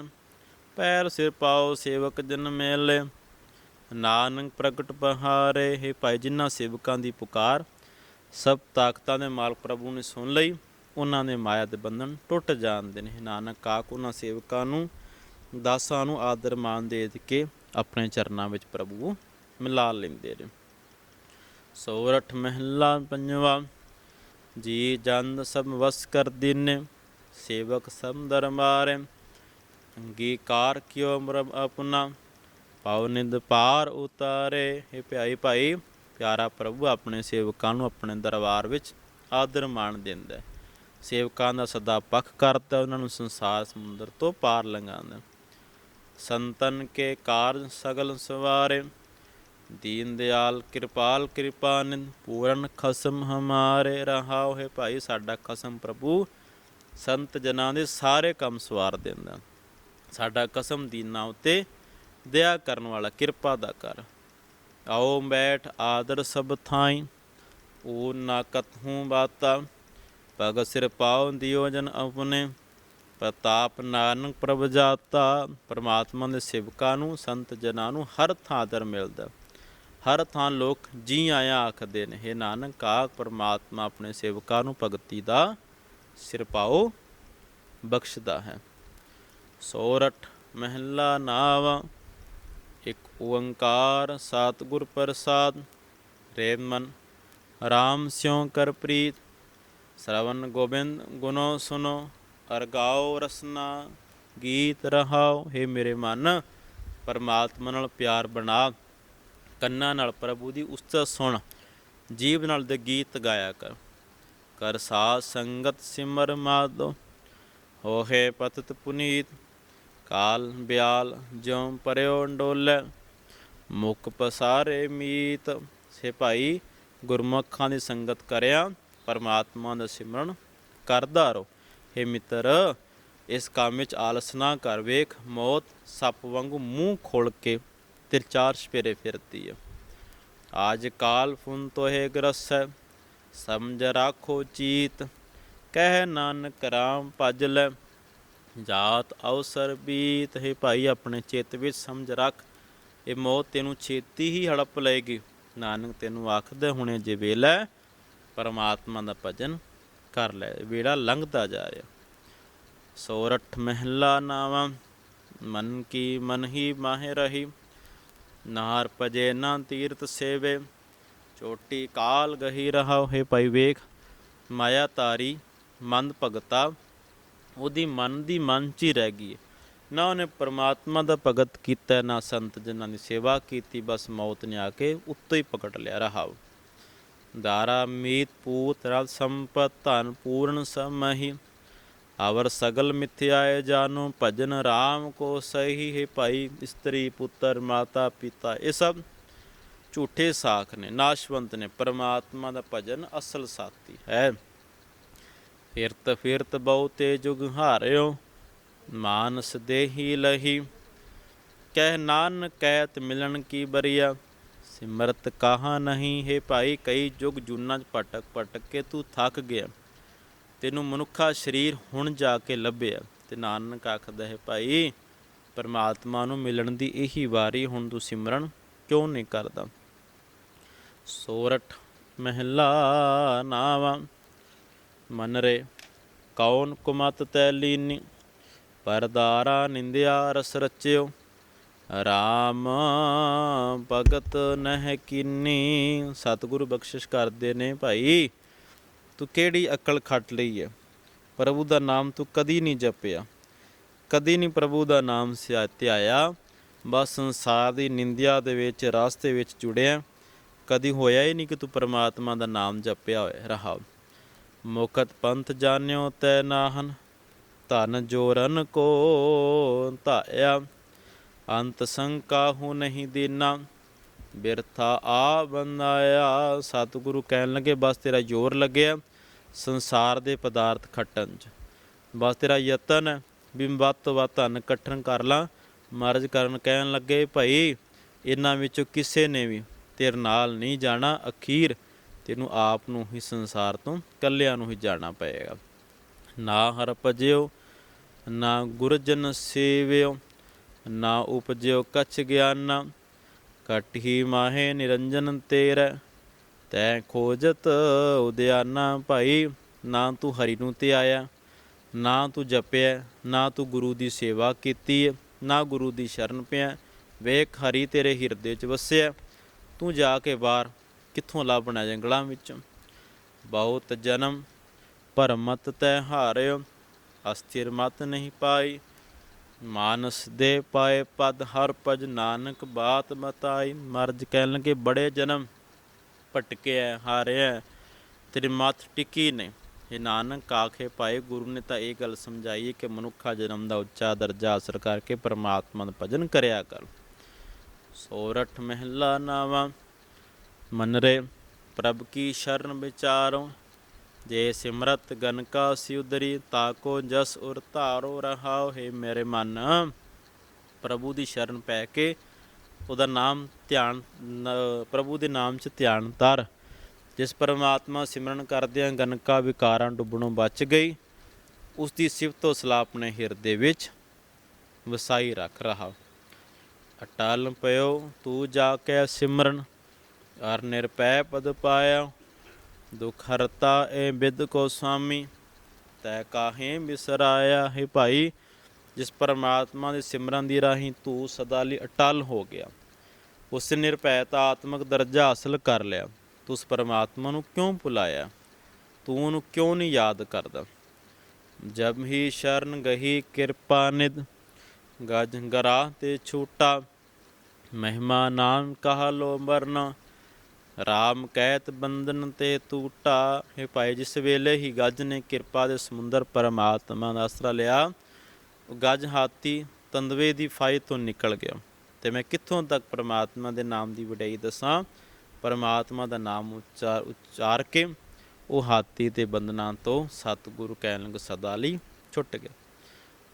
ਪੈਰ ਸਿਰ ਪਾਓ ਸੇਵਕ ਜਨ ਮੇਲੇ। ਨਾਨਕ ਪ੍ਰਗਟ ਬਹਾਰੇ ਹੈ ਭਾਈ ਜਿਨ੍ਹਾਂ ਸੇਵਕਾਂ ਦੀ ਪੁਕਾਰ, ਸਭ ਤਾਕਤਾਂ ਦੇ ਮਾਲਕ ਪ੍ਰਭੂ ਨੇ ਸੁਣ ਲਈ, ਉਹਨਾਂ ਦੇ ਮਾਇਆ ਦੇ ਬੰਧਨ ਟੁੱਟ ਜਾਂਦੇ ਨੇ। ਨਾਨਕ, ਕਾਕ ਉਹਨਾਂ ਸੇਵਕਾਂ ਨੂੰ, ਦਾਸਾਂ ਨੂੰ ਆਦਰ ਮਾਨ ਦੇ ਕੇ ਆਪਣੇ ਚਰਨਾਂ ਵਿੱਚ ਪ੍ਰਭੂ ਮਿਲਾ ਲੈਂਦੇ ਨੇ। ਸੋਰਠ ਮਹਿਲਾ ਪੰਜਵਾ ਜੀ ਜਨ ਸਭ ਵਸ ਕਰ ਦੀਨੇ, ਸੇਵਕ ਸਭ ਦਰਮਾਰੇ ਅੰਗੀਕਾਰ ਕਿਉ ਮਰਬ ਆਪਣਾ, ਪਾਉ ਨਿੰਦ ਪਾਰ ਉਤਾਰੇ। ਇਹ ਪਿਆਈ ਭਾਈ, ਪਿਆਰਾ ਪ੍ਰਭੂ ਆਪਣੇ ਸੇਵਕਾਂ ਨੂੰ ਆਪਣੇ ਦਰਬਾਰ ਵਿੱਚ ਆਦਰ ਮਾਣ ਦਿੰਦਾ ਹੈ। ਸੇਵਕਾਂ ਦਾ ਸਦਾ ਪੱਖ ਕਰਦਾ ਉਹਨਾਂ ਨੂੰ ਸੰਸਾਰ ਸਮੁੰਦਰ ਤੋਂ ਪਾਰ ਲੰਘਾਉਂਦਾ ਸੰਤਨ ਕੇ ਕਾਰਜ ਸਗਲ ਸਵਾਰੇ ਦੀਨ ਦਿਆਲ ਕਿਰਪਾਲ ਕਿਰਪਾਨੰਦ ਪੂਰਨ ਖਸਮ ਹਮਾਰੇ ਰਹਾਓ ਹੈ ਭਾਈ, ਸਾਡਾ ਖਸਮ ਪ੍ਰਭੂ, ਸੰਤ ਜਨਾਂ ਦੇ ਸਾਰੇ ਕੰਮ ਸਵਾਰ ਦਿੰਦਾ। ਸਾਡਾ ਕਸਮ ਦੀਨਾ ਉਤੇ ਦਇਆ ਕਰਨ ਵਾਲਾ ਕਿਰਪਾ ਦਾ ਕਰ। ਆਓ ਬੈਠ ਆਦਰ ਸਭ ਥਾਈ ਓ ਨਾਕਤ ਹੂੰ ਬਾਤਾ ਭਗਤ ਸਿਰ ਪਾਉ ਦਿਓ ਜਨ ਆਪਣੇ, ਪ੍ਰਤਾਪ ਨਾਨਕ ਪ੍ਰਭ ਜਾਤਾ, ਪਰਮਾਤਮਾ ਦੇ ਸੇਵਕਾਂ ਨੂੰ, ਸੰਤ ਜਨਾਂ ਨੂੰ ਹਰ ਥਾਂ ਆਦਰ ਮਿਲਦਾ। ਹਰ ਥਾਂ ਲੋਕ ਜੀ ਆਇਆ ਆਖਦੇ ਨੇ ਇਹ ਨਾਨਕ, ਆਖ ਪਰਮਾਤਮਾ ਆਪਣੇ ਸੇਵਕਾਂ ਨੂੰ ਭਗਤੀ ਦਾ ਸਿਰ ਪਾਓ, ਬਖਸ਼ਦਾ ਹੈ। ਸੋਰਠ ਮਹਿਲਾ ਨਾਵ, ਇੱਕ ਓੰਕਾਰ ਸਤਿਗੁਰ ਪ੍ਰਸਾਦ ਰੇ ਮਨ ਰਾਮ ਸਿਉ ਕਰ ਪ੍ਰੀਤ ਸ਼ਰਵਨ ਗੋਬਿੰਦ ਗੁਨੋ ਸੁਨੋ, ਅਰਗਾਓ ਰਸਨਾ, ਗੀਤ ਰਹਾਓ हे ਮੇਰੇ ਮਨ, ਪਰਮਾਤਮਾ ਨਾਲ ਪਿਆਰ ਬਣਾ ਕੰਨਾਂ ਨਾਲ ਪ੍ਰਭੂ ਦੀ ਉਸਤਤ ਸੁਣ, ਜੀਵ ਨਾਲ ਦੇ ਗੀਤ ਗਾਇਆ ਕਰ। ਕਰ ਸਾਧ ਸੰਗਤ ਸਿਮਰ ਮਾਦੋ ਹੋਏ ਪਤਤ ਪੁਨੀਤ, ਕਾਲ ਬਿਆਲ ਜਿਉ ਪਰਿਓ ਡੋਲੇ। ਮੁਖ ਪਸਾਰੇ ਮੀਤ, ਸੇ ਭਾਈ ਗੁਰਮੁਖਾਂ ਦੀ ਸੰਗਤ ਕਰਿਆ, ਪਰਮਾਤਮਾ ਦਾ ਸਿਮਰਨ ਕਰਦਾ ਰੋ। हे ਮਿੱਤਰ, ਇਸ ਕੰਮ ਵਿੱਚ ਆਲਸ ਨਾ ਕਰ, ਵੇਖ ਮੌਤ ਸੱਪ ਵਾਂਗੂ ਮੂੰਹ ਖੋਲ ਕੇ ਤੇ ਚਾਰ ਸਪੇਰੇ ਫਿਰਦੀ ਹੈ ਆਜ ਕਾਲ ਫੁਨ ਤੋਹੇ ਗਰਸ ਹੈ ਸਮਝ ਰਾਖੋ ਚੀਤ, ਕਹਿ ਨਾਨਕ ਰਾਮ ਭਜ ਲੈ। ਜਾਤ ਅਵਸਰ ਬੀਤ, ਹੈ ਭਾਈ ਆਪਣੇ ਚਿੱਤ ਵਿੱਚ ਸਮਝ ਰੱਖ। ਇਹ ਮੌਤ ਤੈਨੂੰ ਛੇਤੀ ਹੀ ਹੜਪ ਲਏਗੀ। ਨਾਨਕ ਤੈਨੂੰ ਆਖਦਾ, ਹੁਣੇ ਜੇ ਵੇਲਾ ਪਰਮਾਤਮਾ ਦਾ ਭਜਨ ਕਰ ਲੈ। ਵੇੜਾ ਲੰਘਦਾ ਜਾ ਰਿਹਾ। ਸੋਰਠ ਮਹਿਲਾ ਨਾਵਾ, ਮਨ ਕੀ ਮਨ ਹੀ ਮਾਹਿ ਰਹੀ। ਨਾਰ ਪਜੇ ਨਾ ਤੀਰਤ ਸੇਵੇ, ਚੋਟੀ ਕਾਲ ਗਹੀ ਰਹਾ ਹੈ ਭਾਈ ਵੇਖ, ਮਾਇਆ ਤਾਰੀ ਮੰਦ ਭਗਤਾ, ਉਹਦੀ ਮਨ ਦੀ ਮਨ ਚ ਹੀ ਰਹਿ ਗਈ ਨਾ ਉਹਨੇ ਪਰਮਾਤਮਾ ਦਾ ਭਗਤ ਕੀਤਾ, ਨਾ ਸੰਤ ਜਨਾਂ ਦੀ ਸੇਵਾ ਕੀਤੀ, ਬਸ ਮੌਤ ਨੇ ਆ ਕੇ ਉੱਤੋਂ ਹੀ ਪਕੜ ਲਿਆ ਰਹਾਉ। ਦਾਰਾ ਮੀਤ ਪੂਤ ਰਲ ਸੰਪਤ, ਧਨ ਪੂਰਨ ਸਮਹੀ ਅਵਰ ਸਗਲ ਮਿਥਿਆਏ ਜਾਨੋ, ਭਜਨ ਰਾਮ ਕੋ ਸਹੀ ਹੈ ਭਾਈ, ਇਸਤਰੀ ਪੁੱਤਰ, ਮਾਤਾ ਪਿਤਾ, ਇਹ ਸਭ ਝੂਠੇ ਸਾਖ ਨੇ, ਨਾਸ਼ਵੰਤ ਨੇ, ਪਰਮਾਤਮਾ ਦਾ ਭਜਨ ਅਸਲ ਸਾਥੀ ਹੈ। ਫਿਰਤ ਫਿਰਤ ਬਹੁਤੇ ਜੁਗ ਹਾਰਿਓ, ਮਾਨਸ ਦੇਹੀ ਲਹੀ, ਕਹਿ ਨਾਨ ਕਹਿਤ ਮਿਲਣ ਕੀ ਬਰੀਆ, ਸਿਮਰਤ ਕਹਾ ਨਹੀਂ ਹੈ ਭਾਈ, ਕਈ ਜੁਗ ਜੁਨਾਂ ਚ ਭਟਕ ਭਟਕ ਕੇ ਤੂੰ ਥੱਕ ਗਿਆ। ਤੈਨੂੰ ਮਨੁੱਖਾ ਸਰੀਰ ਹੁਣ ਜਾ ਕੇ ਲੱਭਿਆ। ਤੇ ਨਾਨਕ ਆਖਦਾ ਹੈ, ਭਾਈ, ਪਰਮਾਤਮਾ ਨੂੰ ਮਿਲਣ ਦੀ ਇਹੀ ਵਾਰੀ ਹੁਣ ਤੂੰ ਸਿਮਰਨ ਕਿਉਂ ਨਹੀਂ ਕਰਦਾ? ਸੋਰਠ ਮਹਿਲਾ ਨਾਵਾ, ਮਨ ਰੇ, ਕੌਣ ਕੁਮਤ ਤੈ ਲੀਨੀ? ਪਰਦਾਰਾ ਨਿੰਦਿਆ ਰਸ ਰਚਿਓ। ਰਾਮ ਭਗਤ ਨਹਿ ਕੀਨੀ? ਸਤਿਗੁਰੂ ਬਖਸ਼ਿਸ਼ ਕਰਦੇ ਨੇ, ਭਾਈ ਤੂੰ ਕਿਹੜੀ ਅਕਲ ਖੱਟ ਲਈ ਹੈ? ਪ੍ਰਭੂ ਦਾ ਨਾਮ ਤੂੰ ਕਦੀ ਨਹੀਂ ਜਪਿਆ। ਕਦੀ ਨਹੀਂ ਪ੍ਰਭੂ ਦਾ ਨਾਮ ਸਿਆ, ਧਿਆਇਆ। ਬਸ ਸੰਸਾਰ ਦੀ ਨਿੰਦਿਆ ਦੇ ਵਿੱਚ, ਰਾਸਤੇ ਵਿੱਚ ਜੁੜਿਆ। ਕਦੀ ਹੋਇਆ ਹੀ ਨਹੀਂ ਕਿ ਤੂੰ ਪਰਮਾਤਮਾ ਦਾ ਨਾਮ ਜਪਿਆ ਹੋਇਆ ਰਹਾ ਮੁਕਤ ਪੰਥ ਜਾਣਿਓ ਤੈ ਨਾਹਨ, ਧਨ ਜੋਰਨ ਕੋ ਧਾਇਆ। ਅੰਤ ਸੰਕਾ ਨਹੀਂ ਦੇਨਾ। ਬਿਰਥਾ ਆ ਬੰਦਾਇਆ ਸਤਿਗੁਰੂ ਕਹਿਣ ਲੱਗੇ, ਬਸ ਤੇਰਾ ਜ਼ੋਰ ਲੱਗਿਆ। ਸੰਸਾਰ ਦੇ ਪਦਾਰਥ ਖੱਟਣ ਚ। ਬਸ ਤੇਰਾ ਯਤਨ ਹੈ ਵੀ ਵੱਧ ਤੋਂ ਵੱਧ ਧਨ ਇਕੱਠਣ ਕਰ ਲਾਂ। ਮਹਾਰਾਜ ਕਰਨ ਕਹਿਣ ਲੱਗੇ, ਭਾਈ, ਇਹਨਾਂ ਵਿੱਚੋਂ ਕਿਸੇ ਨੇ ਵੀ ਤੇਰੇ ਨਾਲ ਨਹੀਂ ਜਾਣਾ। ਅਖੀਰ ਤੈਨੂੰ ਆਪ ਨੂੰ ਹੀ ਸੰਸਾਰ ਤੋਂ ਕੱਲਿਆਂ ਨੂੰ ਹੀ ਜਾਣਾ ਪਏਗਾ। ਨਾ ਹਰ ਭਜਿਓ ਨਾ ਗੁਰਜਨ ਸੇਵਿਓ, ਨਾ ਉਪਜਿਓ ਕਛ ਗਿਆਨਾ। ਕਟ ਹੀ ਮਾਹੇ ਨਿਰੰਜਨ ਤੇਰੇ। ਤੈ ਖੋਜਤ ਉਦਿਆਨਾ ਭਾਈ, ਨਾ ਤੂੰ ਹਰੀ ਨੂੰ ਤੇ ਆਇਆ, ਨਾ ਤੂੰ ਜਪਿਆ, ਨਾ ਤੂੰ ਗੁਰੂ ਦੀ ਸੇਵਾ ਕੀਤੀ, ਨਾ ਗੁਰੂ ਦੀ ਸ਼ਰਨ ਪਿਆ। ਵੇਖ, ਹਰੀ ਤੇਰੇ ਹਿਰਦੇ 'ਚ ਵਸਿਆ, ਤੂੰ ਜਾ ਕੇ ਬਾਹਰ ਕਿੱਥੋਂ ਲੱਭਣਾ ਜੰਗਲਾਂ ਵਿੱਚ? ਬਹੁਤ ਜਨਮ ਪਰਮਤ ਤੈ ਹਾਰਿਓ, ਅਸਥਿਰ ਮਤ ਨਹੀਂ ਪਾਈ। ਮਾਨਸ ਦੇ ਪਾਏ ਪਦ, ਹਰ ਭਜ ਨਾਨਕ ਬਾਤ ਮਤਾਈ ਮਰਜ ਕਹਿਣ ਲੱਗੇ ਬੜੇ ਜਨਮ ਭਟਕਿਆ ਹਾਰਿਆ ਤੇਰੀ ਮੱਤ ਟਿੱਕੀ ਨਹੀਂ। ਇਹ ਨਾਨਕ, ਆਖੇ ਪਾਏ ਗੁਰੂ ਨੇ ਤਾਂ ਇਹ ਗੱਲ ਸਮਝਾਈ ਕਿ ਮਨੁੱਖਾ ਜਨਮ ਦਾ ਉੱਚਾ ਦਰਜਾ ਹਾਸਲ ਕਰਕੇ ਪਰਮਾਤਮਾ ਦਾ ਭਜਨ ਕਰਿਆ ਕਰ। ਸੋਰਠ ਮਹਿਲਾ ਨਾਵਾ, ਮਨ ਰੇ, ਪ੍ਰਭ ਕੀ ਸ਼ਰਨ ਵਿਚਾਰੋ। ਜੇ ਸਿਮਰਤ ਗਨ ਕਾ ਸਿਉਦਰੀ ਤਾਕੋ ਜਸ ਉਰ ਧਾਰੋ ਰਹਾਓ। ਹੈ ਮੇਰੇ ਮਨ, ਪ੍ਰਭੂ ਦੀ ਸ਼ਰਨ ਪੈ ਕੇ ਉਹਦਾ ਨਾਮ ਧਿਆਨ ਪ੍ਰਭੂ ਦੇ ਨਾਮ 'ਚ ਧਿਆਨ ਧਰ। ਜਿਸ ਪਰਮਾਤਮਾ ਸਿਮਰਨ ਕਰਦਿਆਂ ਗਨਕਾ ਵਿਕਾਰਾਂ ਡੁੱਬਣੋਂ ਬਚ ਗਈ ਉਸ ਦੀ ਸਿਫਤ ਸਲਾਹ ਆਪਣੇ ਹਿਰਦੇ ਵਿੱਚ ਵਸਾਈ ਰੱਖ ਰਹਾ। ਅਟਲ ਪਇਓ ਤੂੰ ਜਾ ਕੇ ਸਿਮਰਨ ਅਰ ਨਿਰਪੈ ਪਦ ਪਾਇਆ। ਦੁਖ ਹਰਤਾ ਏ ਬਿਦ ਕੋ ਸੁਆਮੀ ਤੈ ਕਾਹੇ ਬਿਸਰਾਇਆ ਹੈ ਭਾਈ। ਜਿਸ ਪਰਮਾਤਮਾ ਦੇ ਸਿਮਰਨ ਦੀ ਰਾਹੀਂ ਤੂੰ ਸਦਾ ਲਈ ਅਟਲ ਹੋ ਗਿਆ। ਉਸ ਨਿਰਭੈਤਾ ਆਤਮਿਕ ਦਰਜਾ ਹਾਸਲ ਕਰ ਲਿਆ। ਤੂੰ ਉਸ ਪਰਮਾਤਮਾ ਨੂੰ ਕਿਉਂ ਭੁਲਾਇਆ? ਤੂੰ ਉਹਨੂੰ ਕਿਉਂ ਨਹੀਂ ਯਾਦ ਕਰਦਾ? ਜਬ ਹੀ ਸ਼ਰਨ ਗਹੀ ਕਿਰਪਾ ਨਿਦ ਗਜ ਗਰਾ ਤੇ ਛੂਟਾ, ਮਹਿਮਾ ਨਾਮ ਕਹਾ ਲੋ ਮਰਨਾ ਰਾਮ ਕਹਿਤ ਬੰਧਨ ਤੇ ਟੂਟਾ ਹੈ ਭਾਈ ਜਿਸ ਵੇਲੇ ਹੀ ਗੱਜ ਨੇ ਕਿਰਪਾ ਦੇ ਸਮੁੰਦਰ ਪਰਮਾਤਮਾ ਦਾ ਆਸਰਾ ਲਿਆ ਗੱਜ ਹਾਥੀ ਤੰਦਵੇ ਦੀ ਫਾਈ ਤੋਂ ਨਿਕਲ ਗਿਆ ਤੇ ਮੈਂ ਕਿੱਥੋਂ ਤੱਕ ਪਰਮਾਤਮਾ ਦੇ ਨਾਮ ਦੀ ਵਡਿਆਈ ਦੱਸਾਂ? ਪਰਮਾਤਮਾ ਦਾ ਨਾਮ ਉਚਾਰ ਉਚਾਰ ਕੇ ਉਹ ਹਾਥੀ ਤੇ ਬੰਧਨਾਂ ਤੋਂ ਸਤਿਗੁਰੂ ਕਹਿਣ ਲਗ ਸਦਾ ਲਈ ਛੁੱਟ ਗਿਆ।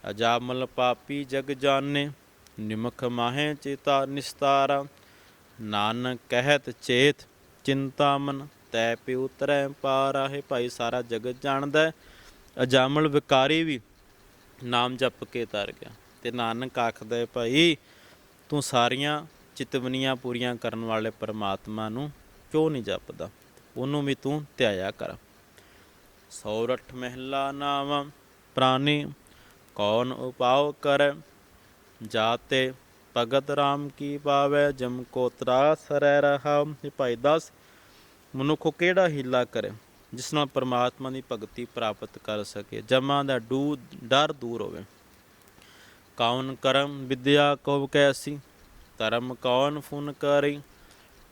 ਅਜਾਮਲ ਪਾਪੀ ਜਗ ਜਾਣੇ, ਨਿਮਖ ਮਾਹੇ ਚੇਤਾ ਨਿਸਤਾਰਾ। ਨਾਨਕ ਕਹਿਤ ਚੇਤ, ਚਿੰਤਾ ਮਨ ਤੈ ਪਿਉ ਤਰੈ ਪਾਰ ਹੈ ਭਾਈ ਸਾਰਾ ਜਗਤ ਜਾਣਦਾ ਅਜਾਮਲ ਵਿਕਾਰੀ ਵੀ ਨਾਮ ਜਪ ਕੇ ਤਰ ਗਿਆ। ਤੇ ਨਾਨਕ ਆਖਦਾ ਹੈ, ਭਾਈ, ਤੂੰ ਸਾਰੀਆਂ ਚਿਤਵਨੀਆਂ ਪੂਰੀਆਂ ਕਰਨ ਵਾਲੇ ਪਰਮਾਤਮਾ ਨੂੰ ਕਿਉਂ ਨਹੀਂ ਜਪਦਾ? ਉਹਨੂੰ ਵੀ ਤੂੰ ਧਿਆਇਆ ਕਰ। ਸੌਰਠ ਮਹਿਲਾ ਨਾਮ ਪ੍ਰਾਨੀ, ਕੌਣ ਉਪਾਉ ਕਰ? ਜਾਤੇ ਭਗਤ ਰਾਮ ਕੀ ਪਾਵੇ? ਜਮ ਕੋ ਤਰਾਸ ਰਹਿ ਰਹਾ। ਭਾਈ ਦਸ, ਮਨੁੱਖ ਕਿਹੜਾ ਹੀਲਾ ਕਰੇ? ਜਿਸ ਨਾਲ ਪਰਮਾਤਮਾ ਦੀ ਭਗਤੀ ਪ੍ਰਾਪਤ ਕਰ ਸਕੇ। ਜਮਾਂ ਦਾ ਡੂ ਡਰ ਦੂਰ ਹੋਵੇ। ਕੌਣ ਕਰਮ ਵਿਦਿਆ ਕੋ ਕੈਸੀ? ਧਰਮ ਕੌਣ ਫੁਨ ਕਰੀ?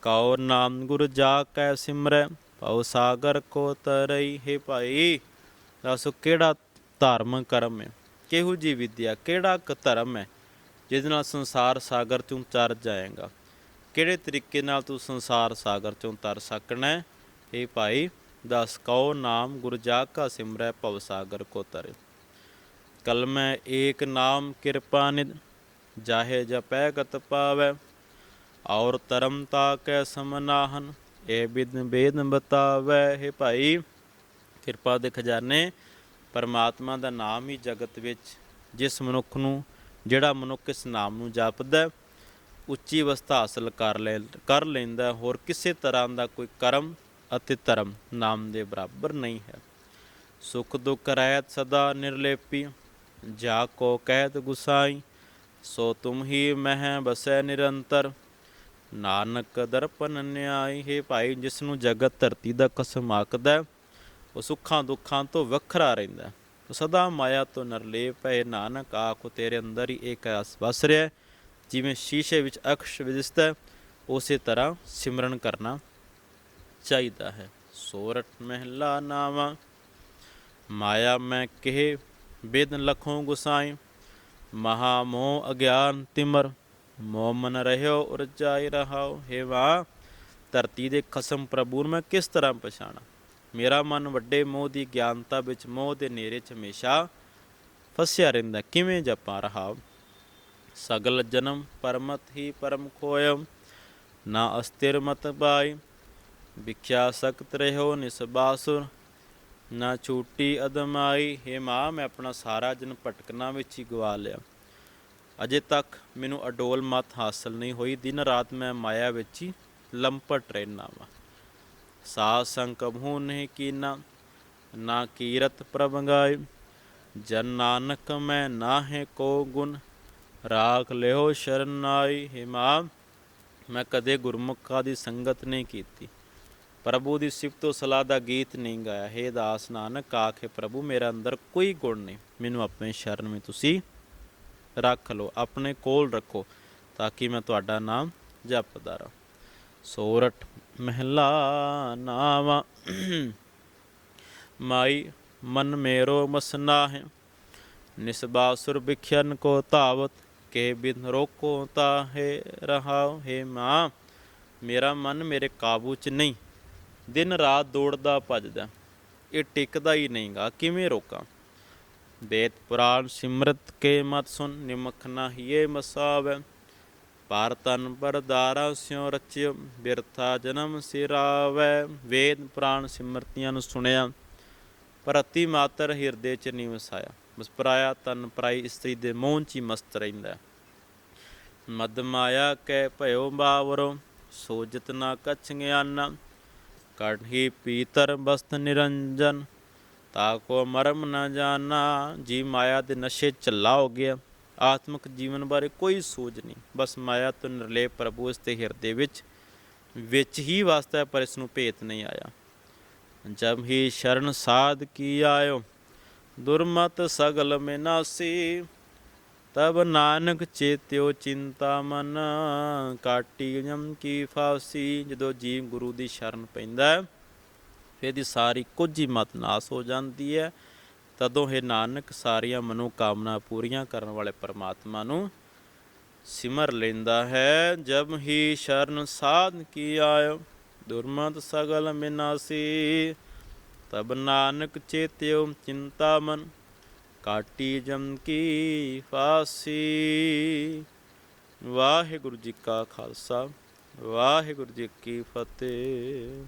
ਕਉ ਨਾਮ ਗੁਰ ਜਾ ਕੈ ਸਿਮਰੈ? ਭਉ ਸਾਗਰ ਕੋ ਤਰਈ ਹੈ ਭਾਈ? ਦੱਸੋ ਕਿਹੜਾ ਧਰਮ ਕਰਮ ਹੈ? ਕਿਹੋ ਜੀ ਵਿਦਿਆ, ਕਿਹੜਾ ਕ ਧਰਮ ਹੈ ਜਿਸ ਨਾਲ ਸੰਸਾਰ ਸਾਗਰ ਚੋਂ ਤਰ ਜਾਏਗਾ? ਕਿਹੜੇ ਤਰੀਕੇ ਨਾਲ ਤੂੰ ਸੰਸਾਰ ਸਾਗਰ ਚੋਂ ਤਰ ਸਕਣਾ ਹੈ? ਇਹ ਭਾਈ ਦਸ ਕਉ ਨਾਮ ਗੁਰ ਜਾ ਕਾ ਸਿਮਰੈ ਭਵ ਸਾਗਰ ਕੋ ਤਰੇ। ਕਲਮੈ ਏਕ ਨਾਮ ਕਿਰਪਾ ਨਿਧ, ਜਾਹੇ ਜਪੈ ਗਤ ਪਾਵੈ। ਔਰ ਧਰਮ ਤਾ ਕੈ ਸਮਨਾਹਨ ਏ ਬਿਦ ਬੇਦ ਬਤਾਵੈ। ਹੈ ਭਾਈ, ਕਿਰਪਾ ਦੇ ਖਜ਼ਾਨੇ ਪਰਮਾਤਮਾ ਦਾ ਨਾਮ ਹੀ ਜਗਤ ਵਿੱਚ ਜਿਸ ਮਨੁੱਖ ਨੂੰ, ਜਿਹੜਾ ਮਨੁੱਖ ਇਸ ਨਾਮ ਨੂੰ ਜਪਦਾ, ਉੱਚੀ ਅਵਸਥਾ ਹਾਸਲ ਕਰ ਲੈ, ਕਰ ਲੈਂਦਾ। ਹੋਰ ਕਿਸੇ ਤਰ੍ਹਾਂ ਦਾ ਕੋਈ ਕਰਮ ਅਤੇ ਧਰਮ ਨਾਮ ਦੇ ਬਰਾਬਰ ਨਹੀਂ ਹੈ। ਸੁਖ ਦੁਖ ਰਹਿਤ ਸਦਾ ਨਿਰਲੇਪੀ, ਜਾ ਕੋ ਕਹਿਤ ਗੁਸਾਈ, ਸੋ ਤੁਮ ਹੀ ਮਹਿ ਬਸੈ ਨਿਰੰਤਰ। ਨਾਨਕ ਦਰਪਨ ਨਿਆਈ, ਹੈ ਭਾਈ ਜਿਸ ਨੂੰ ਜਗਤ ਧਰਤੀ ਦਾ ਕਸਮ ਆਕਦਾ ਉਹ ਸੁੱਖਾਂ ਦੁੱਖਾਂ ਤੋਂ ਵੱਖਰਾ ਰਹਿੰਦਾ ਹੈ। ਸਦਾ ਮਾਇਆ ਤੋਂ ਨਰਲੇ ਹੈ ਨਾਨਕ, ਆਖੋ ਤੇਰੇ ਅੰਦਰ ਹੀ ਇੱਕ ਰਸ ਵਸ ਰਿਹਾ ਜਿਵੇਂ ਸ਼ੀਸ਼ੇ ਵਿੱਚ ਅਕਸ਼ ਵਿਦਿਸਤ ਉਸੇ ਤਰ੍ਹਾਂ ਸਿਮਰਨ ਕਰਨਾ ਚਾਹੀਦਾ ਹੈ। ਸੋਰਠ ਮਹਿਲਾ ਨਾਵਾ। ਮਾਇਆ ਮੈਂ ਕਿਹ ਬਿਦਨ ਲਖੋਂ ਗੁਸਾਈ। ਮਹਾ ਮੋਹ ਅਗਿਆਨ ਤਿਮਰ। ਮੋਹ ਮਨ ਰਹਿਓ ਉਰਜਾਈ ਰਹਾਓ। ਹੇ ਧਰਤੀ ਦੇ ਖਸਮ ਪ੍ਰਭੂ ਨੂੰ ਮੈਂ ਕਿਸ ਤਰ੍ਹਾਂ ਪਛਾਣਾ? ਮੇਰਾ ਮਨ ਵੱਡੇ ਮੋਹ ਦੀ ਗਿਆਨਤਾ ਵਿੱਚ ਮੋਹ ਦੇ ਨੇਰੇ 'ਚ ਹਮੇਸ਼ਾ ਫਸਿਆ ਰਹਿੰਦਾ। ਕਿਵੇਂ ਜਪਾਂ ਰਹਾ ਸਗਲ ਜਨਮ ਪਰਮਤ ਹੀ ਪਰਮ ਖੋਇਮ ਨਾ ਅਸਥਿਰ ਮਤ ਪਾਈ। ਵਿਖਿਆ ਸਖਤ ਰਹਿਓ ਨਿਸਬਾਸੁਰ, ਨਾ ਛੂਟੀ ਅਦਮਾਈ ਹੇ ਮਾਂ, ਮੈਂ ਆਪਣਾ ਸਾਰਾ ਜਨ ਭਟਕਣਾ ਵਿੱਚ ਹੀ ਗਵਾ ਲਿਆ। ਅਜੇ ਤੱਕ ਮੈਨੂੰ ਅਡੋਲ ਮਤ ਹਾਸਲ ਨਹੀਂ ਹੋਈ। ਦਿਨ ਰਾਤ ਮੈਂ ਮਾਇਆ ਵਿੱਚ ਹੀ ਲੰਪਟ ਰਹਿਣਾ ਵਾ। ਸਾ ਸੰਕਬਹੂ ਨਹੀਂ ਕੀਨਾ, ਨਾ ਕੀਰਤ ਪ੍ਰਭੰਗਾਈ। ਜਨ ਨਾਨਕ ਮੈਂ ਨਾਹੇ ਕੋ ਗੁਣ, ਰਾਖ ਲਿਓ ਸ਼ਰਨਾਈ ਹੇ ਮਾਂ, ਮੈਂ ਕਦੇ ਗੁਰਮੁਖਾਂ ਦੀ ਸੰਗਤ ਨਹੀਂ ਕੀਤੀ। ਪ੍ਰਭੂ ਦੀ ਸਿਫਤੋ ਸਲਾਹ ਦਾ ਗੀਤ ਨਹੀਂ ਗਾਇਆ। ਹੈ ਦਾਸ ਨਾਨਕ, ਆਖੇ ਪ੍ਰਭੂ, ਮੇਰਾ ਅੰਦਰ ਕੋਈ ਗੁਣ ਨਹੀਂ। ਮੈਨੂੰ ਆਪਣੇ ਸ਼ਰਨ ਵਿੱਚ ਤੁਸੀਂ ਰੱਖ ਲਓ, ਆਪਣੇ ਕੋਲ ਰੱਖੋ, ਤਾਂ ਕਿ ਮੈਂ ਤੁਹਾਡਾ ਨਾਮ ਜਪਦਾ ਰਹਾਂ। ਸੋਰਠ ਮਹਿਲਾ ਨਾਵਾ, ਮਾਈ ਮਨ ਮੇਰੋ ਮਸਨਾ ਹੈ ਨਿਸਬਾਸੁਰ ਵਿਖਿਆਨ ਕੋ ਧਾਵਤ, ਕੇ ਬਿਨ ਰੋਕੋ ਤਾਹੇ ਰਹਾਉ ਹੈ ਮਾਂ, ਮੇਰਾ ਮਨ ਮੇਰੇ ਕਾਬੂ ਚ ਨਹੀਂ। ਦਿਨ ਰਾਤ ਦੌੜਦਾ ਭੱਜਦਾ, ਇਹ ਟਿਕਦਾ ਹੀ ਨਹੀਂਗਾ, ਕਿਵੇਂ ਰੋਕਾਂ? ਵੇਦ ਪੁਰਾਣ ਸਿਮਰਤ ਕੇ ਮਤ ਸੁਨ, ਨਿਮਖ ਨਾ ਹੀਏ ਮਸਾਵੈ। ਪਰ ਤਨ ਪਰਦਾਰਾ ਸਿਉ ਰਚਿਓ, ਬਿਰਥਾ ਜਨਮ ਸਿਰਾਵੈ। ਵੇਦ ਪੁਰਾਣ ਸਿਮਰਤੀਆਂ ਨੂੰ ਸੁਣਿਆ ਪਰ ਅਤੀ ਮਾਤਰ ਹਿਰਦੇ ਚ ਨਹੀਂ ਵਸਾਇਆ ਬਸ ਪਰਾਇਆ ਤਨ ਪਰਾਈ ਇਸਤਰੀ ਦੇ ਮੋਹ ਚ ਹੀ ਮਸਤ ਰਹਿੰਦਾ। ਹੈ। ਮਦ ਮਾਇਆ ਕੈ ਭਇਓ ਬਾਵਰੋ, ਸੋਜਤ ਨਾ ਕਛ ਗਿਆਨਾ। ਕਢੀ ਪੀਤਰ ਬਸਤ ਨਿਰੰਜਨ ਤਾਕੋ ਮਰਮ ਨਾ ਜਾਣਾ, ਜੀ ਮਾਇਆ ਦੇ ਨਸ਼ੇ ਚੱਲਾ ਹੋ ਗਿਆ। ਆਤਮਿਕ ਜੀਵਨ ਬਾਰੇ ਕੋਈ ਸੋਚ ਨਹੀਂ, ਬਸ ਮਾਇਆ ਤੋਂ ਨਿਰਲੇਪ ਪ੍ਰਭੂ ਇਸ ਦੇ ਹਿਰਦੇ ਵਿੱਚ ਵਿੱਚ ਹੀ ਵਸਦਾ ਹੈ, ਪਰ ਇਸ ਨੂੰ ਭੇਤ ਨਹੀਂ ਆਇਆ। ਜਬ ਹੀ ਸ਼ਰਨ ਸਾਧ ਕੀ ਆਇਓ, ਦੁਰਮਤ ਸਗਲ ਮੇ ਨਾਸੀ ਤਬ ਨਾਨਕ ਚੇਤਿਓ ਚਿੰਤਾ ਮਨ ਕਾਟੀ ਜਮ ਕੀ ਫਾਸੀ, ਜਦੋਂ ਜੀਵ ਗੁਰੂ ਦੀ ਸ਼ਰਨ ਪੈਂਦਾ ਹੈ, ਫਿਰ ਦੀ ਸਾਰੀ ਕੁਝ ਹੀ ਮਤ ਨਾਸ ਹੋ ਜਾਂਦੀ ਹੈ। ਤਦੋਂ ਇਹ ਨਾਨਕ ਸਾਰੀਆਂ ਮਨੋ ਕਾਮਨਾ ਪੂਰੀਆਂ ਕਰਨ ਵਾਲੇ ਪਰਮਾਤਮਾ ਨੂੰ ਸਿਮਰ ਲੈਂਦਾ ਹੈ, ਜਬ ਹੀ ਸ਼ਰਨ ਸਾਧ ਕੀ ਆਇਓ ਦੁਰਮਤ ਸਗਲ ਮਿਨਾਸੀ, ਤਬ ਨਾਨਕ ਚੇਤਿਓ ਚਿੰਤਾ ਮਨ ਕਾਟੀ ਜਮ ਕੀ ਫਾਸੀ। ਵਾਹਿਗੁਰੂ ਜੀ ਕਾ ਖਾਲਸਾ ਵਾਹਿਗੁਰੂ ਜੀ ਕੀ ਫਤਿਹ।